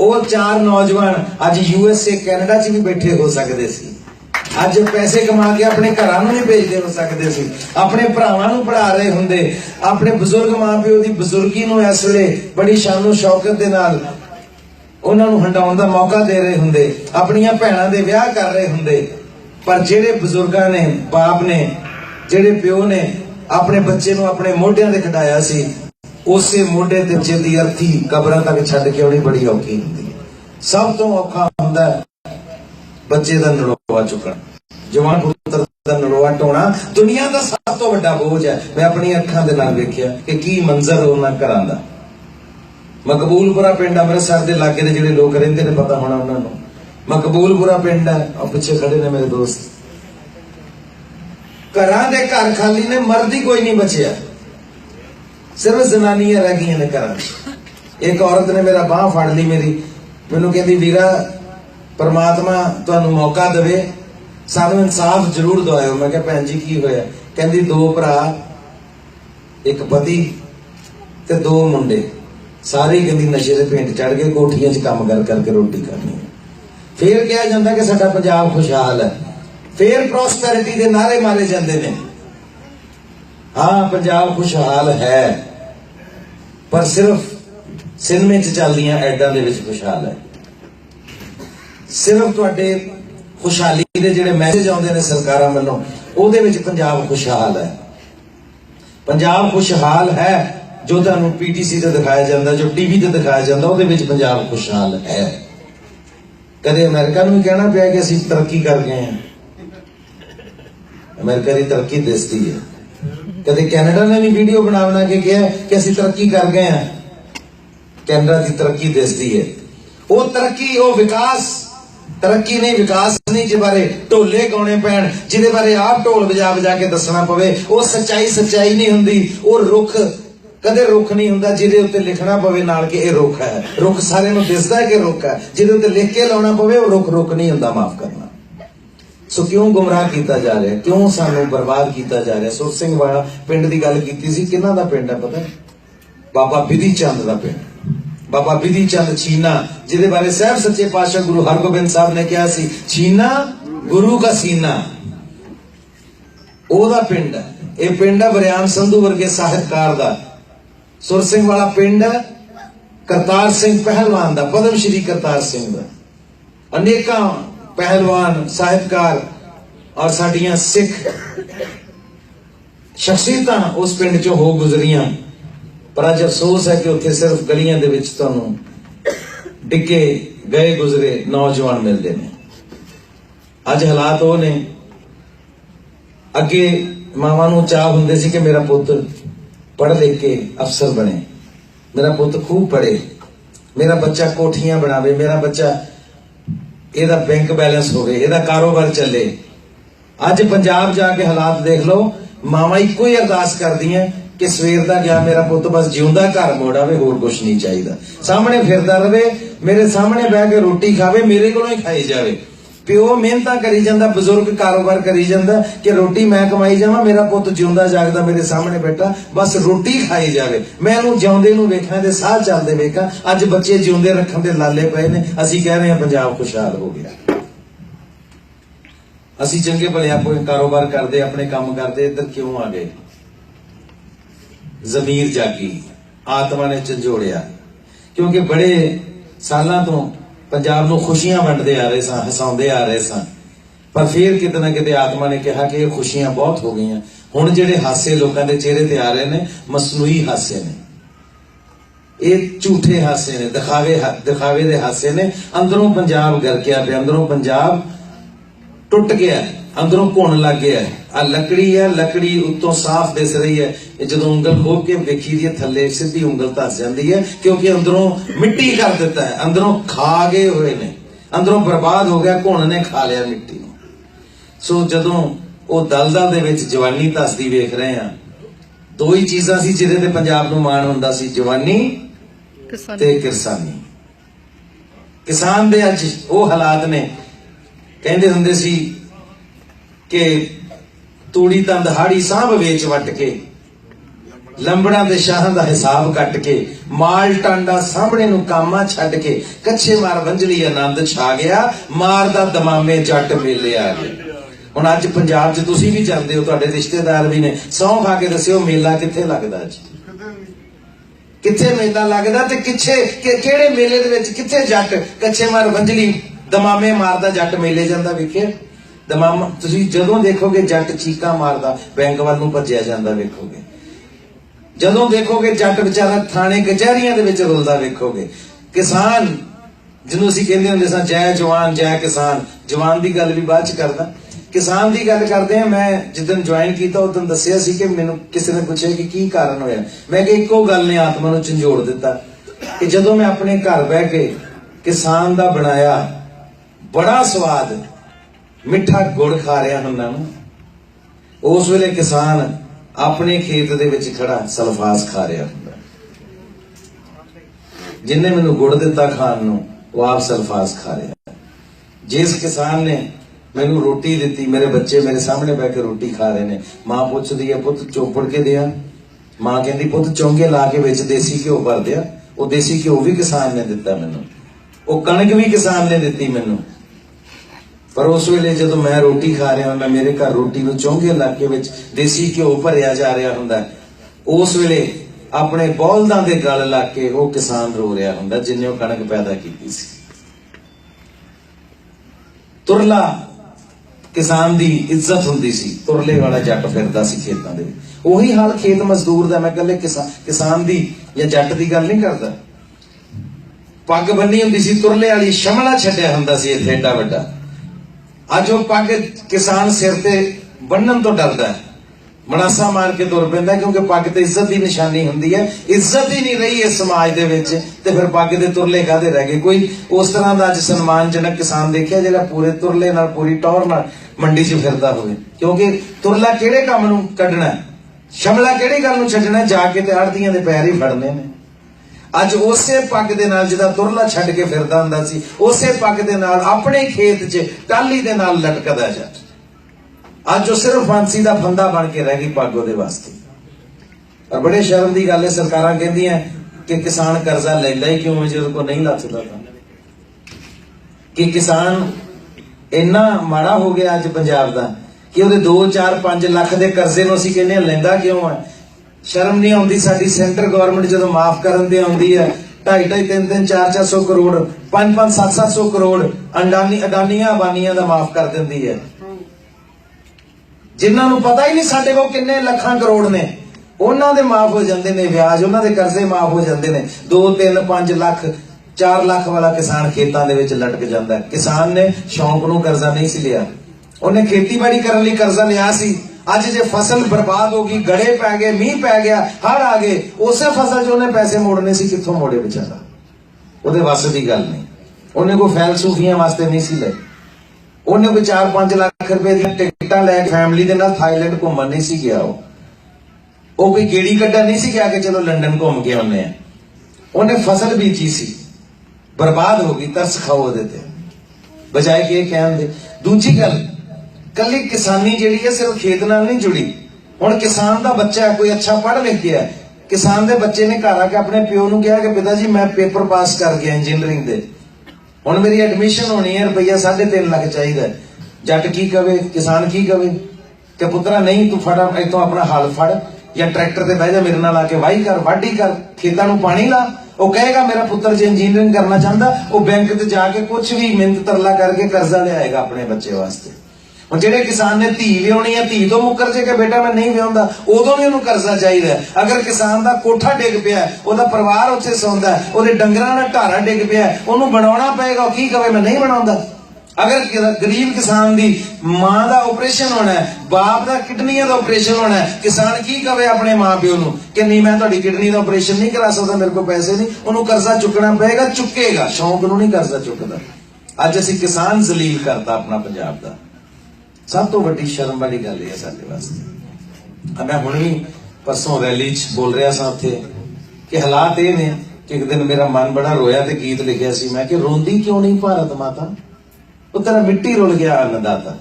ਉਹ ਚਾਰ ਨੌਜਵਾਨ ਅੱਜ ਯੂ ਐਸ ਏ ਕੈਨੇਡਾ 'ਚ ਵੀ ਬੈਠੇ ਹੋ ਸਕਦੇ ਸੀ। ਅੱਜ ਪੈਸੇ ਕਮਾ ਕੇ ਆਪਣੇ ਘਰਾਂ ਨੂੰ ਨਹੀਂ ਭੇਜਦੇ ਹੋ ਸਕਦੇ ਸੀ। ਆਪਣੇ ਭਰਾਵਾਂ ਨੂੰ ਪੜਾ ਰਹੇ ਹੁੰਦੇ। ਆਪਣੇ ਬਜ਼ੁਰਗ ਮਾਪਿਓ ਦੀ ਬਜ਼ੁਰਗੀ ਨੂੰ ਇਸ ਵੇਲੇ ਬੜੀ ਸ਼ਾਨੋ ਸ਼ੌਕਤ ਦੇ ਨਾਲ ਉਹਨਾਂ ਨੂੰ ਹੰਡਾਉਣ ਦਾ ਮੌਕਾ ਦੇ ਰਹੇ ਹੁੰਦੇ। ਆਪਣੀਆਂ ਭੈਣਾਂ ਦੇ ਵਿਆਹ ਕਰ ਰਹੇ ਹੁੰਦੇ। ਪਰ ਜਿਹੜੇ ਬਜ਼ੁਰਗਾਂ ਨੇ, ਬਾਪ ਨੇ, ਜਿਹੜੇ ਪਿਓ ਨੇ ਆਪਣੇ ਬੱਚੇ ਨੂੰ ਆਪਣੇ ਮੋਢਿਆਂ ਤੇ ਖੜਾਇਆ ਸੀ, ਉਸੇ ਮੋਢੇ ਤੇ ਜਿੱਦੀ ਅਰਥੀ ਕਬਰਾਂ ਤੱਕ ਛੱਡ ਕੇ ਆਉਣੀ ਬੜੀ ਔਖੀ ਹੁੰਦੀ ਹੈ। ਸਭ ਤੋਂ ਔਖਾ ਹੁੰਦਾ ਬੱਚੇ ਦਾ ਨੜੋਆ ਚੁੱਕਣਾ, ਜਵਾਨ ਪੁੱਤਰ ਦਾ ਨੜੋਆ ਢੋਣਾ, ਦੁਨੀਆ ਦਾ ਸਭ ਤੋਂ ਵੱਡਾ ਬੋਝ ਹੈ। ਮੈਂ ਆਪਣੀਆਂ ਅੱਖਾਂ ਦੇ ਨਾਲ ਵੇਖਿਆ ਕਿ ਕੀ ਮੰਜ਼ਰ ਉਹਨਾਂ ਘਰਾਂ ਦਾ। ਮਕਬੂਲਪੁਰਾ ਪਿੰਡ ਅੰਮ੍ਰਿਤਸਰ ਦੇ ਲਾਗੇ ਦੇ ਜਿਹੜੇ ਲੋਕ ਰਹਿੰਦੇ ਨੇ, ਪਤਾ ਹੋਣਾ ਉਹਨਾਂ ਨੂੰ। ਮਕਬੂਲਪੁਰਾ ਪਿੰਡ ਹੈ, ਉਹ ਪਿੱਛੇ ਖੜੇ ਨੇ ਮੇਰੇ ਦੋਸਤ। ਘਰਾਂ ਦੇ ਘਰ ਖਾਲੀ ਨੇ, ਮਰਦ ਹੀ ਕੋਈ ਨਹੀਂ ਬਚਿਆ। ਸਿਰਫ ਜ਼ਨਾਨੀਆਂ ਰਹਿ ਗਈਆਂ ਨੇ ਘਰਾਂ 'ਚ। ਇੱਕ ਔਰਤ ਨੇ ਮੇਰਾ ਬਾਹ ਫੜ ਲਈ ਮੇਰੀ। ਮੈਨੂੰ ਕਹਿੰਦੀ, ਵੀਰਾ ਪਰਮਾਤਮਾ ਤੁਹਾਨੂੰ ਮੌਕਾ ਦੇਵੇ। ਸਾਨੂੰ ਇਨਸਾਫ ਜ਼ਰੂਰ ਦਵਾਇਓ। ਮੈਂ ਕਿਹਾ, ਭੈਣ ਜੀ, ਕੀ ਹੋਇਆ? ਕਹਿੰਦੀ, ਦੋ ਭਰਾ, ਇੱਕ ਪਤੀ ਤੇ ਦੋ ਮੁੰਡੇ। ਸਾਰੇ ਕਹਿੰਦੀ, ਨਸ਼ੇ ਦੇ ਭੇਂਟ ਚੜ ਕੇ ਕੋਠੀਆਂ 'ਚ ਕੰਮ ਕਰ ਕਰਕੇ ਰੋਟੀ ਕਰਨੀ ਹੈ। ਫੇਰ ਕਿਹਾ ਜਾਂਦਾ ਕਿ ਸਾਡਾ ਪੰਜਾਬ ਖੁਸ਼ਹਾਲ ਹੈ। ਫੇਰ ਪ੍ਰੋਸਪੈਰਿਟੀ ਦੇ ਨਾਰੇ ਮਾਰੇ ਜਾਂਦੇ ਨੇ। ਹਾਂ, ਪੰਜਾਬ ਖੁਸ਼ਹਾਲ ਹੈ। ਪਰ ਸਿਰਫ ਸਿਨੇਮੇ 'ਚ ਚੱਲਦੀਆਂ ਐਡਾਂ ਦੇ ਵਿੱਚ ਖੁਸ਼ਹਾਲ ਹੈ। ਸਿਰਫ ਤੁਹਾਡੇ ਖੁਸ਼ਹਾਲੀ ਦੇ ਜਿਹੜੇ ਮੈਸੇਜ ਆਉਂਦੇ ਨੇ ਸਰਕਾਰਾਂ ਵੱਲੋਂ, ਉਹਦੇ ਵਿੱਚ ਪੰਜਾਬ ਖੁਸ਼ਹਾਲ ਹੈ। ਪੰਜਾਬ ਖੁਸ਼ਹਾਲ ਹੈ, ਜੋ ਤੁਹਾਨੂੰ ਪੀਟੀਸੀ ਤੇ ਦਿਖਾਇਆ ਜਾਂਦਾ, ਜੋ ਟੀਵੀ ਤੇ ਦਿਖਾਇਆ ਜਾਂਦਾ, ਉਹਦੇ ਵਿੱਚ ਪੰਜਾਬ ਖੁਸ਼ਹਾਲ ਹੈ। ਕਦੇ ਅਮਰੀਕਾ ਨੂੰ ਵੀ ਕਹਿਣਾ ਪਿਆ ਕਿ ਅਸੀਂ ਤਰੱਕੀ ਕਰ ਗਏ ਹਾਂ। ਅਮਰੀਕਾ ਦੀ ਤਰੱਕੀ ਦਿਸਦੀ ਹੈ। ਕਦੇ ਕੈਨੇਡਾ ਨੇ ਵੀ ਵੀਡੀਓ ਬਣਾ ਬਣਾ ਕੇ ਕਿਹਾ ਕਿ ਅਸੀਂ ਤਰੱਕੀ ਕਰ ਗਏ ਹਾਂ। ਕੈਨੇਡਾ ਦੀ ਤਰੱਕੀ ਦਿਸਦੀ ਹੈ। ਉਹ ਤਰੱਕੀ, ਉਹ ਵਿਕਾਸ ਤਰੱਕੀ ਨਹੀਂ, ਵਿਕਾਸ ਨਹੀਂ ਜਿਹਦੇ ਬਾਰੇ ਢੋਲੇ ਗਾਉਣੇ ਪੈਣ, ਜਿਹਦੇ ਬਾਰੇ ਆਪ ਢੋਲ ਵਜਾ ਵਜਾ ਕੇ ਦੱਸਣਾ ਪਵੇ, ਉਹ ਸੱਚਾਈ ਸੱਚਾਈ ਨਹੀਂ ਹੁੰਦੀ, ਉਹ ਰੁੱਖ ਕਦੇ ਰੁੱਖ ਨਹੀਂ ਹੁੰਦਾ ਜਿਹਦੇ ਉੱਤੇ ਲਿਖਣਾ ਪਵੇ ਨਾਲ ਕਿ ਇਹ ਰੁੱਖ ਹੈ। ਰੁੱਖ ਸਾਰਿਆਂ ਨੂੰ ਦਿਸਦਾ ਹੈ ਕਿ ਰੁੱਖ ਹੈ। ਜਿਹਦੇ ਉੱਤੇ ਲਿਖ ਕੇ ਲਾਉਣਾ ਪਵੇ, ਉਹ ਰੁੱਖ ਰੁੱਖ ਨਹੀਂ ਹੁੰਦਾ, ਮਾਫ ਕਰਨਾ। ਸੋ ਕਿਉਂ ਗੁੰਮਰਾਹ ਕੀਤਾ ਜਾ ਰਿਹਾ? ਕਿਉਂ ਸਾਨੂੰ ਬਰਬਾਦ ਕੀਤਾ ਜਾ ਰਿਹਾ? ਸੁਰ ਸਿੰਘ ਵਾਲਾ ਪਿੰਡ ਦੀ ਗੱਲ ਕੀਤੀ ਸੀ, ਕਿਹਨਾਂ ਦਾ ਪਿੰਡ ਹੈ ਪਤਾ? ਬਾਬਾ ਵਿਧੀ ਚੰਦ ਦਾ ਪਿੰਡ। ਬਾਬਾ ਬਿਧੀ ਚੰਦ ਛੀਨਾ, ਜਿਹਦੇ ਬਾਰੇ ਸਾਹਿਬ ਸੱਚੇ ਪਾਤਸ਼ਾਹ ਗੁਰੂ ਹਰਗੋਬਿੰਦ ਸਾਹਿਬ ਨੇ ਕਿਹਾ ਸੀ, ਛੀਨਾ ਗੁਰੂ ਦਾ ਸੀਨਾ। ਉਹਦਾ ਪਿੰਡ ਇਹ ਪਿੰਡ ਹੈ ਬਰਿਆਮ ਸੰਧੂ ਵਰਗੇ ਸਾਹਿਤਕਾਰ ਦਾ। ਸੁਰ ਸਿੰਘ ਵਾਲਾ ਪਿੰਡ ਹੈ, ਕਰਤਾਰ ਸਿੰਘ ਪਹਿਲਵਾਨ ਦਾ, ਪਦਮ ਸ਼੍ਰੀ ਕਰਤਾਰ ਸਿੰਘ ਦਾ। ਅਨੇਕਾਂ ਪਹਿਲਵਾਨ, ਸਾਹਿਤਕਾਰ ਔਰ ਸਾਡੀਆਂ ਸਿੱਖ ਸ਼ਖਸੀਅਤਾਂ ਉਸ ਪਿੰਡ ਚੋਂ ਹੋ ਗੁਜ਼ਰੀਆਂ। ਪਰ ਅੱਜ ਅਫਸੋਸ ਹੈ ਕਿ ਉੱਥੇ ਸਿਰਫ ਗਲੀਆਂ ਦੇ ਵਿੱਚ ਤੁਹਾਨੂੰ ਡਿੱਗੇ ਗਏ ਗੁਜ਼ਰੇ ਨੌਜਵਾਨ ਮਿਲਦੇ ਨੇ। ਅੱਜ ਹਾਲਾਤ ਉਹ ਨੇ। ਅੱਗੇ ਮਾਵਾਂ ਨੂੰ ਚਾਹ ਹੁੰਦੇ ਸੀ ਕਿ ਮੇਰਾ ਪੁੱਤ ਪੜ੍ਹ ਲਿਖ ਕੇ ਅਫਸਰ ਬਣੇ। ਮੇਰਾ ਪੁੱਤ ਖੂਬ ਪੜ੍ਹੇ। ਮੇਰਾ ਬੱਚਾ ਕੋਠੀਆਂ ਬਣਾਵੇ। ਮੇਰਾ ਬੱਚਾ ਇਹਦਾ ਬੈਂਕ ਬੈਲੈਂਸ ਹੋਵੇ। ਇਹਦਾ ਕਾਰੋਬਾਰ ਚੱਲੇ। ਅੱਜ ਪੰਜਾਬ ਜਾ ਕੇ ਹਾਲਾਤ ਦੇਖ ਲਓ। ਮਾਵਾਂ ਇੱਕੋ ਹੀ ਅਰਦਾਸ ਕਰਦੀਆਂ ਕਿ ਸਵੇਰ ਦਾ ਗਿਆ, ਮੇਰਾ ਪੁੱਤ ਬਸ ਜਿਉਂਦਾ, ਘਰ ਮੋੜ ਆਵੇ, ਹੋਰ ਕੁਝ ਨਹੀਂ ਚਾਹੀਦਾ। ਸਾਹਮਣੇ ਫਿਰਦਾ ਰਵੇ, ਮੇਰੇ ਸਾਹਮਣੇ ਬਹਿ ਕੇ ਰੋਟੀ ਖਾਵੇ, ਮੇਰੇ ਕੋਲੋਂ ਹੀ ਖਾਈ ਜਾਵੇ। ਪਿਓ ਮਿਹਨਤਾਂ ਕਰੀ ਜਾਂਦਾ, ਬਜ਼ੁਰਗ ਕਾਰੋਬਾਰ ਕਰੀ ਜਾਂਦਾ, ਕਿ ਰੋਟੀ ਮੈਂ ਕਮਾਈ ਜਾਵਾਂ, ਮੇਰਾ ਪੁੱਤ ਜਿਉਂਦਾ, ਜਾਗਦਾ, ਮੇਰੇ ਸਾਹਮਣੇ ਬੈਠਾ, ਬਸ ਰੋਟੀ ਖਾਈ ਜਾਵੇ। ਮੈਂ ਉਹਨੂੰ ਜਿਉਂਦੇ ਨੂੰ ਵੇਖਾਂ ਤੇ ਸਾਹ ਚੱਲਦੇ ਵੇਖਾਂ, ਅੱਜ ਬੱਚੇ ਜਿਉਂਦੇ ਰੱਖਣ ਦੇ ਲਾਲੇ ਪਏ ਨੇ, ਅਸੀਂ ਕਹਿ ਰਹੇ ਹਾਂ ਪੰਜਾਬ ਖੁਸ਼ਹਾਲ ਹੋ ਗਿਆ। ਅਸੀਂ ਚੰਗੇ ਭਲੇ ਆਪਣੇ ਕਾਰੋਬਾਰ ਕਰਦੇ, ਆਪਣੇ ਕੰਮ ਕਰਦੇ, ਇੱਧਰ ਕਿਉਂ ਆ ਗਏ? ਜ਼ਮੀਰ ਜਾਗੀ, ਆਤਮਾ ਨੇ ਝੰਜੋੜਿਆ। ਕਿਉਂਕਿ ਬੜੇ ਸਾਲਾਂ ਤੋਂ ਪੰਜਾਬ ਨੂੰ ਖੁਸ਼ੀਆਂ ਵੰਡਦੇ ਆ ਰਹੇ ਸਾਂ, ਹਸਾਉਂਦੇ ਆ ਰਹੇ ਸਾਂ। ਪਰ ਫਿਰ ਕਿਤੇ ਨਾ ਕਿਤੇ ਆਤਮਾ ਨੇ ਕਿਹਾ ਕਿ ਇਹ ਖੁਸ਼ੀਆਂ ਬਹੁਤ ਹੋ ਗਈਆਂ। ਹੁਣ ਜਿਹੜੇ ਹਾਸੇ ਲੋਕਾਂ ਦੇ ਚਿਹਰੇ ਤੇ ਆ ਰਹੇ ਨੇ, ਮਸਨੂਈ ਹਾਸੇ ਨੇ। ਇਹ ਝੂਠੇ ਹਾਸੇ ਨੇ, ਦਿਖਾਵੇ ਦਿਖਾਵੇ ਦੇ ਹਾਸੇ ਨੇ। ਅੰਦਰੋਂ ਪੰਜਾਬ ਗਰਕਿਆ ਪਿਆ, ਅੰਦਰੋਂ ਪੰਜਾਬ ਟੁੱਟ ਗਿਆ ਅੰਦਰੋਂ ਘੁਣ ਲੱਗ ਗਿਆ। ਆ ਲੱਕੜੀ ਹੈ ਲੱਕੜੀ ਉੱਤੋਂ ਸਾਫ਼ ਦਿਸ ਰਹੀ ਹੈ। ਇਹ ਜਦੋਂ ਉਂਗਲ ਖੋਲ ਕੇ ਵੇਖੀ ਦੀ ਥੱਲੇ ਸਿੱਧੀ ਉਂਗਲ ਧਸ ਜਾਂਦੀ ਹੈ ਕਿਉਂਕਿ ਅੰਦਰੋਂ ਮਿੱਟੀ ਕਰ ਦਿੱਤਾ ਹੈ। ਅੰਦਰੋਂ ਖਾ ਗਏ ਹੋਏ ਨੇ। ਅੰਦਰੋਂ ਬਰਬਾਦ ਹੋ ਗਿਆ ਘੁਣ ਨੇ ਖਾ ਲਿਆ ਮਿੱਟੀ ਨੂੰ। ਸੋ ਜਦੋਂ ਉਹ ਦਲਦਲ ਦੇ ਵਿੱਚ ਜਵਾਨੀ ਧਸਦੀ ਵੇਖ ਰਹੇ ਆ ਦੋ ਹੀ ਚੀਜ਼ਾਂ ਸੀ ਜਿਹਦੇ ਤੇ ਪੰਜਾਬ ਨੂੰ ਮਾਣ ਹੁੰਦਾ ਸੀ ਜਵਾਨੀ ਕਿਸਾਨ। ਤੇ ਕਿਰਸਾਨੀ। ਕਿਸਾਨ ਦੇ ਅੱਜ ਉਹ ਹਾਲਾਤ ਨੇ ਕਹਿੰਦੇ ਹੁੰਦੇ ਸੀ ਕਿ ਤੂੜੀ ਤਾਂ ਦਹਾੜੀ ਸਾਂਭ ਵੇਚ ਵੱਟ ਕੇ, ਲੰਬੜਾਂ ਦੇ ਸ਼ਾਹਾਂ ਦਾ ਹਿਸਾਬ ਕੱਟ ਕੇ, ਮਾਲ ਟਾਂਡਾ ਸਾਹਮਣੇ ਨੂੰ ਕਾਮਾ ਛੱਡ ਕੇ, ਕੱਛੇ ਮਾਰ ਵੰਜਲੀ ਆਨੰਦ ਛਾ ਗਿਆ, ਮਾਰ ਦਾ ਦਮਾਮੇ ਜੱਟ ਮੇਲੇ ਆ ਗਏ ਹੁਣ ਅੱਜ ਪੰਜਾਬ 'ਚ ਤੁਸੀਂ ਵੀ ਜਾਂਦੇ ਹੋ, ਤੁਹਾਡੇ ਰਿਸ਼ਤੇਦਾਰ ਵੀ ਨੇ, ਸਹੁੰ ਖਾ ਕੇ ਦੱਸਿਓ ਮੇਲਾ ਕਿੱਥੇ ਲੱਗਦਾ ਅੱਜ? ਕਿੱਥੇ ਮੇਲਾ ਲੱਗਦਾ ਤੇ ਕਿੱਥੇ ਕਿਹੜੇ ਮੇਲੇ ਦੇ ਵਿੱਚ ਕਿੱਥੇ ਜੱਟ ਕੱਛੇ ਮਾਰ ਵੰਜਲੀ ਦਮਾਮੇ ਮਾਰਦਾ, ਜੱਟ ਮੇਲੇ ਜਾਂਦਾ ਵੇਖਿਆ ਦਮਾਮ ਤੁਸੀਂ ਜਦੋਂ ਦੇਖੋਗੇ ਜੱਟ ਚੀਕਾਂ ਮਾਰਦਾ, ਬੈਂਕ ਵੱਲ ਨੂੰ ਭੱਜਿਆ ਜਾਂਦਾ ਵੇਖੋਗੇ। ਜਦੋਂ ਦੇਖੋਗੇ ਜੱਟ ਵਿਚਾਰਾ ਥਾਣੇ ਕਚਹਿਰੀਆਂ ਦੇ ਵਿੱਚ ਰੁਲਦਾ ਵੇਖੋਗੇ। ਕਿਸਾਨ, ਜਿਹਨੂੰ ਅਸੀਂ ਕਹਿੰਦੇ ਹੁੰਦੇ ਸਾਂ, ਜੈ ਜਵਾਨ, ਜੈ ਕਿਸਾਨ। ਜਵਾਨ ਦੀ ਗੱਲ ਵੀ ਬਾਅਦ ਚ ਕਰਦਾ। ਕਿਸਾਨ ਦੀ ਗੱਲ ਕਰਦੇ ਆ, ਮੈਂ ਜਿੱਦਨ ਜੁਆਇਨ ਕੀਤਾ, ਉਦੋਂ ਦੱਸਿਆ ਸੀ ਕਿ ਮੈਨੂੰ ਕਿਸੇ ਨੇ ਪੁੱਛਿਆ ਕਿ ਕੀ ਕਾਰਨ ਹੋਇਆ। ਮੈਂ ਕਿ ਇੱਕੋ ਗੱਲ ਨੇ ਆਤਮਾ ਨੂੰ ਝੰਜੋੜ ਦਿੱਤਾ। ਕਿ ਜਦੋਂ ਮੈਂ ਆਪਣੇ ਘਰ ਬਹਿ ਕੇ ਕਿਸਾਨ ਦਾ ਬਣਾਇਆ ਬੜਾ ਸਵਾਦ ਮਿੱਠਾ ਗੁੜ ਖਾ ਰਿਹਾ ਹੁੰਦਾ ਨਾ। ਉਸ ਵੇਲੇ ਕਿਸਾਨ ਆਪਣੇ ਖੇਤ ਦੇ ਵਿੱਚ ਖੜਾ ਸਲਫਾਸ ਖਾ ਰਿਹਾ ਹੁੰਦਾ। ਜਿੰਨੇ ਮੈਨੂੰ ਗੁੜ ਦਿੱਤਾ ਖਾਣ ਨੂੰ, ਉਹ ਆਪ ਸਲਫਾਸ ਖਾ ਰਿਹਾ। ਜਿਸ ਕਿਸਾਨ ਨੇ ਮੈਨੂੰ ਰੋਟੀ ਦਿੱਤੀ, ਮੇਰੇ ਬੱਚੇ ਮੇਰੇ ਸਾਹਮਣੇ ਬੈ ਕੇ ਰੋਟੀ ਖਾ ਰਹੇ ਨੇ। ਮਾਂ ਪੁੱਛਦੀ ਹੈ, ਪੁੱਤ ਚੋਪੜ ਕੇ ਦਿਆ? ਮਾਂ ਕਹਿੰਦੀ, ਪੁੱਤ ਚੌਂਗੇ ਲਾ ਕੇ ਵਿੱਚ ਦੇਸੀ ਘਿਓ ਭਰ ਦਿਆ। ਉਹ ਦੇਸੀ ਘਿਓ ਵੀ ਕਿਸਾਨ ਨੇ ਦਿੱਤਾ ਮੈਨੂੰ। ਉਹ ਕਣਕ ਵੀ ਕਿਸਾਨ ਨੇ ਦਿੱਤੀ ਮੈਨੂੰ। ਪਰ ਉਸ ਵੇਲੇ ਜਦੋਂ ਮੈਂ ਰੋਟੀ ਖਾ ਰਿਹਾ ਹੁੰਦਾ, ਮੇਰੇ ਘਰ ਰੋਟੀ ਨੂੰ ਚੌਂਗੇ ਇਲਾਕੇ ਵਿੱਚ ਦੇਸੀ ਘਿਓ ਭਰਿਆ ਜਾ ਰਿਹਾ ਹੁੰਦਾ, ਉਸ ਵੇਲੇ ਆਪਣੇ ਬੌਲਦਾਂ ਦੇ ਗਲ ਲਾ ਕੇ ਉਹ ਕਿਸਾਨ ਰੋ ਰਿਹਾ ਹੁੰਦਾ, ਜਿੰਨੇ ਉਹ ਕਣਕ ਪੈਦਾ ਕੀਤੀ ਸੀ। ਤੁਰਲਾ ਕਿਸਾਨ ਦੀ ਇੱਜ਼ਤ ਹੁੰਦੀ ਸੀ, ਤੁਰਲੇ ਵਾਲਾ ਜੱਟ ਫਿਰਦਾ ਸੀ ਖੇਤਾਂ ਦੇ ਉਹੀ ਹਾਲ ਖੇਤ ਮਜ਼ਦੂਰ ਦਾ, ਮੈਂ ਕੱਲੇ ਕਿਸਾਨ ਦੀ ਜਾਂ ਜੱਟ ਦੀ ਗੱਲ ਨਹੀਂ ਕਰਦਾ। ਪੱਗ ਬੰਨੀ ਹੁੰਦੀ ਸੀ, ਤੁਰਲੇ ਵਾਲੀ ਸ਼ਮਲਾ ਛੱਡਿਆ ਹੁੰਦਾ ਸੀ, ਇੱਥੇ ਏਡਾ ਵੱਡਾ। ਅੱਜ ਉਹ ਪੱਗ ਕਿਸਾਨ ਸਿਰ ਤੇ ਬੰਨਣ ਤੋਂ ਡਰਦਾ ਹੈ। ਮਨਾਸਾ ਮਾਰ ਕੇ ਤੁਰ ਪੈਂਦਾ ਕਿਉਂਕਿ ਪੱਗ ਤੇ ਇੱਜ਼ਤ ਦੀ ਨਿਸ਼ਾਨੀ ਹੁੰਦੀ ਹੈ। ਇੱਜ਼ਤ ਹੀ ਨਹੀਂ ਰਹੀ ਇਸ ਸਮਾਜ ਦੇ ਵਿੱਚ ਤੇ ਫਿਰ ਪੱਗ ਦੇ ਤੁਰਲੇ ਕਾਹਦੇ ਰਹਿ ਗਏ? ਕੋਈ ਉਸ ਤਰ੍ਹਾਂ ਦਾ ਅੱਜ ਸਨਮਾਨਜਨਕ ਕਿਸਾਨ ਦੇਖਿਆ ਜਿਹੜਾ ਪੂਰੇ ਤੁਰਲੇ ਨਾਲ, ਪੂਰੀ ਟੌਰ ਨਾਲ ਮੰਡੀ 'ਚ ਫਿਰਦਾ ਹੋਵੇ? ਕਿਉਂਕਿ ਤੁਰਲਾ ਕਿਹੜੇ ਕੰਮ ਨੂੰ ਕੱਢਣਾ ਸ਼ਮਲਾ ਕਿਹੜੀ ਗੱਲ ਨੂੰ ਛੱਡਣਾ ਜਾ ਕੇ ਤੇ ਆੜਤੀਆਂ ਦੇ ਪੈਰ ਹੀ ਫੜਨੇ ਨੇ। ਅੱਜ ਉਸੇ ਪੱਗ ਦੇ ਨਾਲ ਜਿਹਦਾ ਤੁਰਲਾ ਛੱਡ ਕੇ ਫਿਰਦਾ ਹੁੰਦਾ ਸੀ, ਉਸੇ ਪੱਗ ਦੇ ਨਾਲ ਆਪਣੇ ਖੇਤ 'ਚ ਟਾਲੀ ਦੇ ਨਾਲ ਲਟਕਦਾ ਜਾ ਅੱਜ ਉਹ ਸਿਰਫ ਫਾਂਸੀ ਦਾ ਫੰਦਾ ਬਣ ਕੇ ਰਹਿ ਗਈ ਪੱਗ ਉਹਦੇ ਵਾਸਤੇ। ਪਰ ਬੜੇ ਸ਼ਰਮ ਦੀ ਗੱਲ ਹੈ, ਸਰਕਾਰਾਂ ਕਹਿੰਦੀਆਂ ਕਿ ਕਿਸਾਨ ਕਰਜ਼ਾ ਲੈਂਦਾ ਹੀ ਕਿਉਂ ਹੈ ਜਦੋਂ ਕੋ ਨਹੀਂ ਲੱਥਦਾ ਤਾਂ। ਕਿ ਕਿਸਾਨ ਇੰਨਾ ਮਾੜਾ ਹੋ ਗਿਆ ਅੱਜ ਪੰਜਾਬ ਦਾ, ਕਿ ਉਹਦੇ 2 4 5 ਲੱਖ ਦੇ ਕਰਜ਼ੇ ਨੂੰ ਅਸੀਂ ਕਹਿੰਦੇ ਹਾਂ, ਲੈਂਦਾ ਕਿਉਂ ਹੈ? ਸ਼ਰਮ ਨਹੀਂ ਆਉਂਦੀ ਸਾਡੀ ਸੈਂਟਰ ਗਵਰਨਮੈਂਟ ਜਦੋਂ ਮਾਫ ਕਰਨ ਤੇ ਆਉਂਦੀ ਹੈ। 2.5 3 3 4 400 ਕਰੋੜ 5 5 7 700 ਕਰੋੜ ਅੰਡਾਨੀ ਅਡਾਨੀਆਂ ਬਾਨੀਆਂ ਦਾ ਮਾਫ ਕਰ ਦਿੰਦੀ ਹੈ। ਜਿਨ੍ਹਾਂ ਨੂੰ ਪਤਾ ਹੀ ਨਹੀਂ ਸਾਡੇ ਕੋਲ ਕਿੰਨੇ ਲੱਖਾਂ ਕਰੋੜ ਨੇ। ਉਹਨਾਂ ਦੇ ਮਾਫ ਹੋ ਜਾਂਦੇ ਨੇ ਵਿਆਜ, ਉਹਨਾਂ ਦੇ ਕਰਜ਼ੇ ਮਾਫ ਹੋ ਜਾਂਦੇ ਨੇ। 2 3 5 ਲੱਖ 4 ਲੱਖ ਵਾਲਾ ਕਿਸਾਨ ਖੇਤਾਂ ਦੇ ਵਿੱਚ ਲਟਕ ਜਾਂਦਾ। ਕਿਸਾਨ ਨੇ ਸ਼ੌਂਕ ਨੂੰ ਕਰਜ਼ਾ ਨਹੀਂ ਸੀ ਲਿਆ। ਉਹਨੇ ਖੇਤੀਬਾੜੀ ਕਰਨ ਲਈ ਕਰਜ਼ਾ ਲਿਆ ਸੀ। ਅੱਜ ਜੇ ਫਸਲ ਬਰਬਾਦ ਹੋ ਗਈ, ਗੜੇ ਪੈ ਗਏ, ਮੀਂਹ ਪੈ ਗਿਆ ਹੜ ਆ ਗਏ, ਉਸੇ ਫਸਲ 'ਚ ਉਹਨੇ ਪੈਸੇ ਮੋੜਨੇ ਸੀ ਕਿੱਥੋਂ ਮੋੜੇ ਵਿਚਾਰਾ? ਉਹਦੇ ਵੱਸ ਦੀ ਗੱਲ ਨਹੀਂ। ਉਹਨੇ ਕੋਈ ਫੈਲਸੂਫੀਆਂ ਵਾਸਤੇ ਨਹੀਂ ਸੀ ਲਏ। ਉਹਨੇ ਕੋਈ 4-5 ਲੱਖ ਰੁਪਏ ਦੀਆਂ ਟਿਕਟਾਂ ਲੈ ਕੇ ਫੈਮਿਲੀ ਦੇ ਨਾਲ ਥਾਈਲੈਂਡ ਘੁੰਮਣ ਨਹੀਂ ਸੀ ਗਿਆ ਉਹ। ਉਹ ਕੋਈ ਗੇੜੀ ਕੱਢਣ ਨਹੀਂ ਸੀ ਗਿਆ ਕਿ ਚਲੋ ਲੰਡਨ ਘੁੰਮ ਕੇ ਆਉਂਦੇ ਆ ਉਹਨੇ ਫਸਲ ਬੀਜੀ ਸੀ। ਬਰਬਾਦ ਹੋ ਗਈ, ਤਰਸ ਖਾਓ ਉਹਦੇ ਤੇ। ਬਜਾਏ ਕਿ ਇਹ ਕਹਿਣ ਦੇ। ਦੂਜੀ ਗੱਲ ਕੱਲੀ ਕਿਸਾਨੀ ਜਿਹੜੀ ਹੈ ਸਿਰਫ ਖੇਤ ਨਾਲ ਨਹੀਂ ਜੁੜੀ। ਹੁਣ ਕਿਸਾਨ ਦਾ ਬੱਚਾ ਹੈ, ਕੋਈ ਅੱਛਾ ਪੜ੍ਹ ਲਿਖ ਗਿਆ ਹੈ। ਕਿਸਾਨ ਦੇ ਬੱਚੇ ਨੇ ਘਰ ਆ ਕੇ ਆਪਣੇ ਪਿਓ ਨੂੰ ਕਿਹਾ ਕਿ ਪਿਤਾ ਜੀ ਮੈਂ ਪੇਪਰ ਪਾਸ ਕਰ ਗਿਆ ਇੰਜੀਨੀਅਰਿੰਗ ਦੇ। ਹੁਣ ਮੇਰੀ ਐਡਮਿਸ਼ਨ ਹੋਣੀ ਹੈ ਰੁਪਈਆ 3.5 ਲੱਖ ਚਾਹੀਦਾ ਜੱਟ ਕੀ ਕਵੇ ਕਿਸਾਨ ਕੀ ਕਵੇ? ਕਿ ਪੁੱਤਰਾ ਨਹੀਂ ਤੂੰ ਫੜਾ ਇਤੋਂ ਆਪਣਾ ਹਲ ਫੜ ਜਾਂ ਟਰੈਕਟਰ ਤੇ ਬਹਿ ਜਾ ਮੇਰੇ ਨਾਲ ਆ ਕੇ ਵਾਹੀ ਕਰ ਵਾਢੀ ਕਰ ਖੇਤਾਂ ਨੂੰ ਪਾਣੀ ਲਾ। ਉਹ ਕਹੇਗਾ ਮੇਰਾ ਪੁੱਤਰ ਜੇ ਇੰਜੀਨੀਅਰਿੰਗ ਕਰਨਾ ਚਾਹੁੰਦਾ ਉਹ ਬੈਂਕ ਤੇ ਜਾ ਕੇ ਕੁਝ ਵੀ ਮਿਹਨਤ ਤਰਲਾ ਕਰਕੇ ਕਰਜ਼ਾ ਲਿਆਏਗਾ ਆਪਣੇ ਬੱਚੇ ਵਾਸਤੇ। ਹੁਣ ਜਿਹੜੇ ਕਿਸਾਨ ਨੇ ਧੀ ਵਿਆਉਣੀ ਹੈ ਧੀ ਤੋਂ ਮੁੱਕਰ ਜੇ ਕਿ ਬੇਟਾ ਮੈਂ ਨਹੀਂ ਵਿਆਉਂਦਾ ਉਦੋਂ ਵੀ ਉਹਨੂੰ ਕਰਜ਼ਾ ਚਾਹੀਦਾ। ਅਗਰ ਕਿਸਾਨ ਦਾ ਕੋਠਾ ਡਿੱਗ ਪਿਆ, ਉਹਦਾ ਪਰਿਵਾਰ ਉੱਥੇ ਸੌਂਦਾ, ਉਹਦੇ ਡੰਗਰਾਂ ਦਾ ਢਾਰਾ ਡਿੱਗ ਪਿਆ, ਉਹਨੂੰ ਬਣਾਉਣਾ ਪਏਗਾ ਕੀ ਕਵੇ, ਮੈਂ ਨਹੀਂ ਬਣਾਉਂਦਾ। ਅਗਰ ਗਰੀਬ ਕਿਸਾਨ ਦੀ ਮਾਂ ਦਾ ਆਪਰੇਸ਼ਨ ਹੋਣਾ ਹੈ, ਬਾਪ ਦਾ ਕਿਡਨੀਆਂ ਦਾ ਆਪਰੇਸ਼ਨ ਹੋਣਾ ਹੈ, ਕਿਸਾਨ ਕੀ ਕਵੇ ਆਪਣੇ ਮਾਪਿਓ ਨੂੰ ਕਿ ਨਹੀਂ, ਮੈਂ ਤੁਹਾਡੀ ਕਿਡਨੀ ਦਾ ਆਪਰੇਸ਼ਨ ਨਹੀਂ ਕਰਾ ਸਕਦਾ, ਮੇਰੇ ਕੋਲ ਪੈਸੇ ਨਹੀਂ। ਉਹਨੂੰ ਕਰਜ਼ਾ ਚੁੱਕਣਾ ਪਏਗਾ, ਚੁੱਕੇਗਾ। ਸ਼ੌਂਕ ਨੂੰ ਨਹੀਂ ਕਰਜ਼ਾ ਚੁੱਕਦਾ। ਅੱਜ ਅਸੀਂ ਕਿਸਾਨ ਜ਼ਲੀਲ ਕਰਤਾ ਆਪਣਾ ਪੰਜਾਬ ਦਾ। ਸਭ ਤੋਂ ਵੱਡੀ ਸ਼ਰਮ ਵਾਲੀ ਗੱਲ ਇਹ ਹੈ ਸਾਡੇ ਵਾਸਤੇ। ਮੈਂ ਹੁਣ ਵੀ ਪਰਸੋਂ ਰੈਲੀ 'ਚ ਬੋਲ ਰਿਹਾ ਸਾਂ ਉੱਥੇ ਕਿ ਹਾਲਾਤ ਇਹ ਨੇ ਕਿ ਇੱਕ ਦਿਨ ਮੇਰਾ ਮਨ ਬੜਾ ਰੋਇਆ ਤੇ ਗੀਤ ਲਿਖਿਆ ਸੀ। ਮੈਂ ਕਿ ਰੋਂਦੀ ਕਿਉਂ ਨਹੀਂ ਭਾਰਤ ਮਾਤਾ? ਉਹ ਤੇਰਾ ਮਿੱਟੀ ਰੁਲ ਗਿਆ ਅੰਨਦਾਤਾ।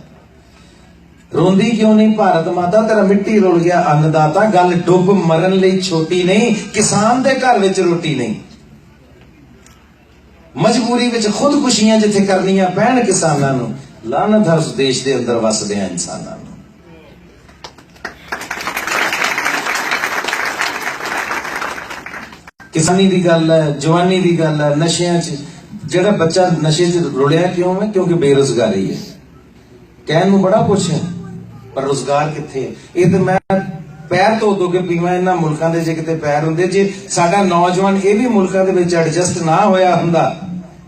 ਰੋਂਦੀ ਕਿਉਂ ਨਹੀਂ ਭਾਰਤ ਮਾਤਾ? ਤੇਰਾ ਮਿੱਟੀ ਰੁਲ ਗਿਆ ਅੰਨਦਾਤਾ। ਗੱਲ ਡੁੱਬ ਮਰਨ ਲਈ ਛੋਟੀ ਨਹੀਂ, ਕਿਸਾਨ ਦੇ ਘਰ ਵਿੱਚ ਰੋਟੀ ਨਹੀਂ। ਮਜਬੂਰੀ ਵਿੱਚ ਖੁਦਕੁਸ਼ੀਆਂ ਜਿੱਥੇ ਕਰਨੀਆਂ ਪੈਣ ਕਿਸਾਨਾਂ ਨੂੰ ਲਾਨਤ ਹੈ ਦੇਸ਼ ਦੇ ਅੰਦਰ ਵਸਦੇ ਆ ਇਨਸਾਨਾਂ ਨੂੰ। ਕਿਸਾਨੀ ਦੀ ਗੱਲ ਹੈ, ਜਵਾਨੀ ਦੀ ਗੱਲ ਹੈ, ਨਸ਼ਿਆਂ 'ਚ, ਜਿਹੜਾ ਬੱਚਾ ਨਸ਼ੇ 'ਚ ਰੁੜਿਆ ਕਿਉਂ ਹੈ? ਕਿਉਂਕਿ ਬੇਰੁਜ਼ਗਾਰੀ ਹੈ। ਕਹਿਣ ਨੂੰ ਬੜਾ ਕੁਛ ਹੈ, ਪਰ ਰੁਜ਼ਗਾਰ ਕਿੱਥੇ ਹੈ? ਇਹ ਤੇ ਮੈਂ ਪੈਰ ਧੋ ਧੋ ਕੇ ਪੀਵਾਂ, ਇਹਨਾਂ ਮੁਲਕਾਂ ਦੇ ਜੇ ਕਿਤੇ ਪੈਰ ਹੁੰਦੇ, ਜੇ ਸਾਡਾ ਨੌਜਵਾਨ ਇਹ ਵੀ ਮੁਲਕਾਂ ਦੇ ਵਿੱਚ ਐਡਜਸਟ ਨਾ ਹੋਇਆ ਹੁੰਦਾ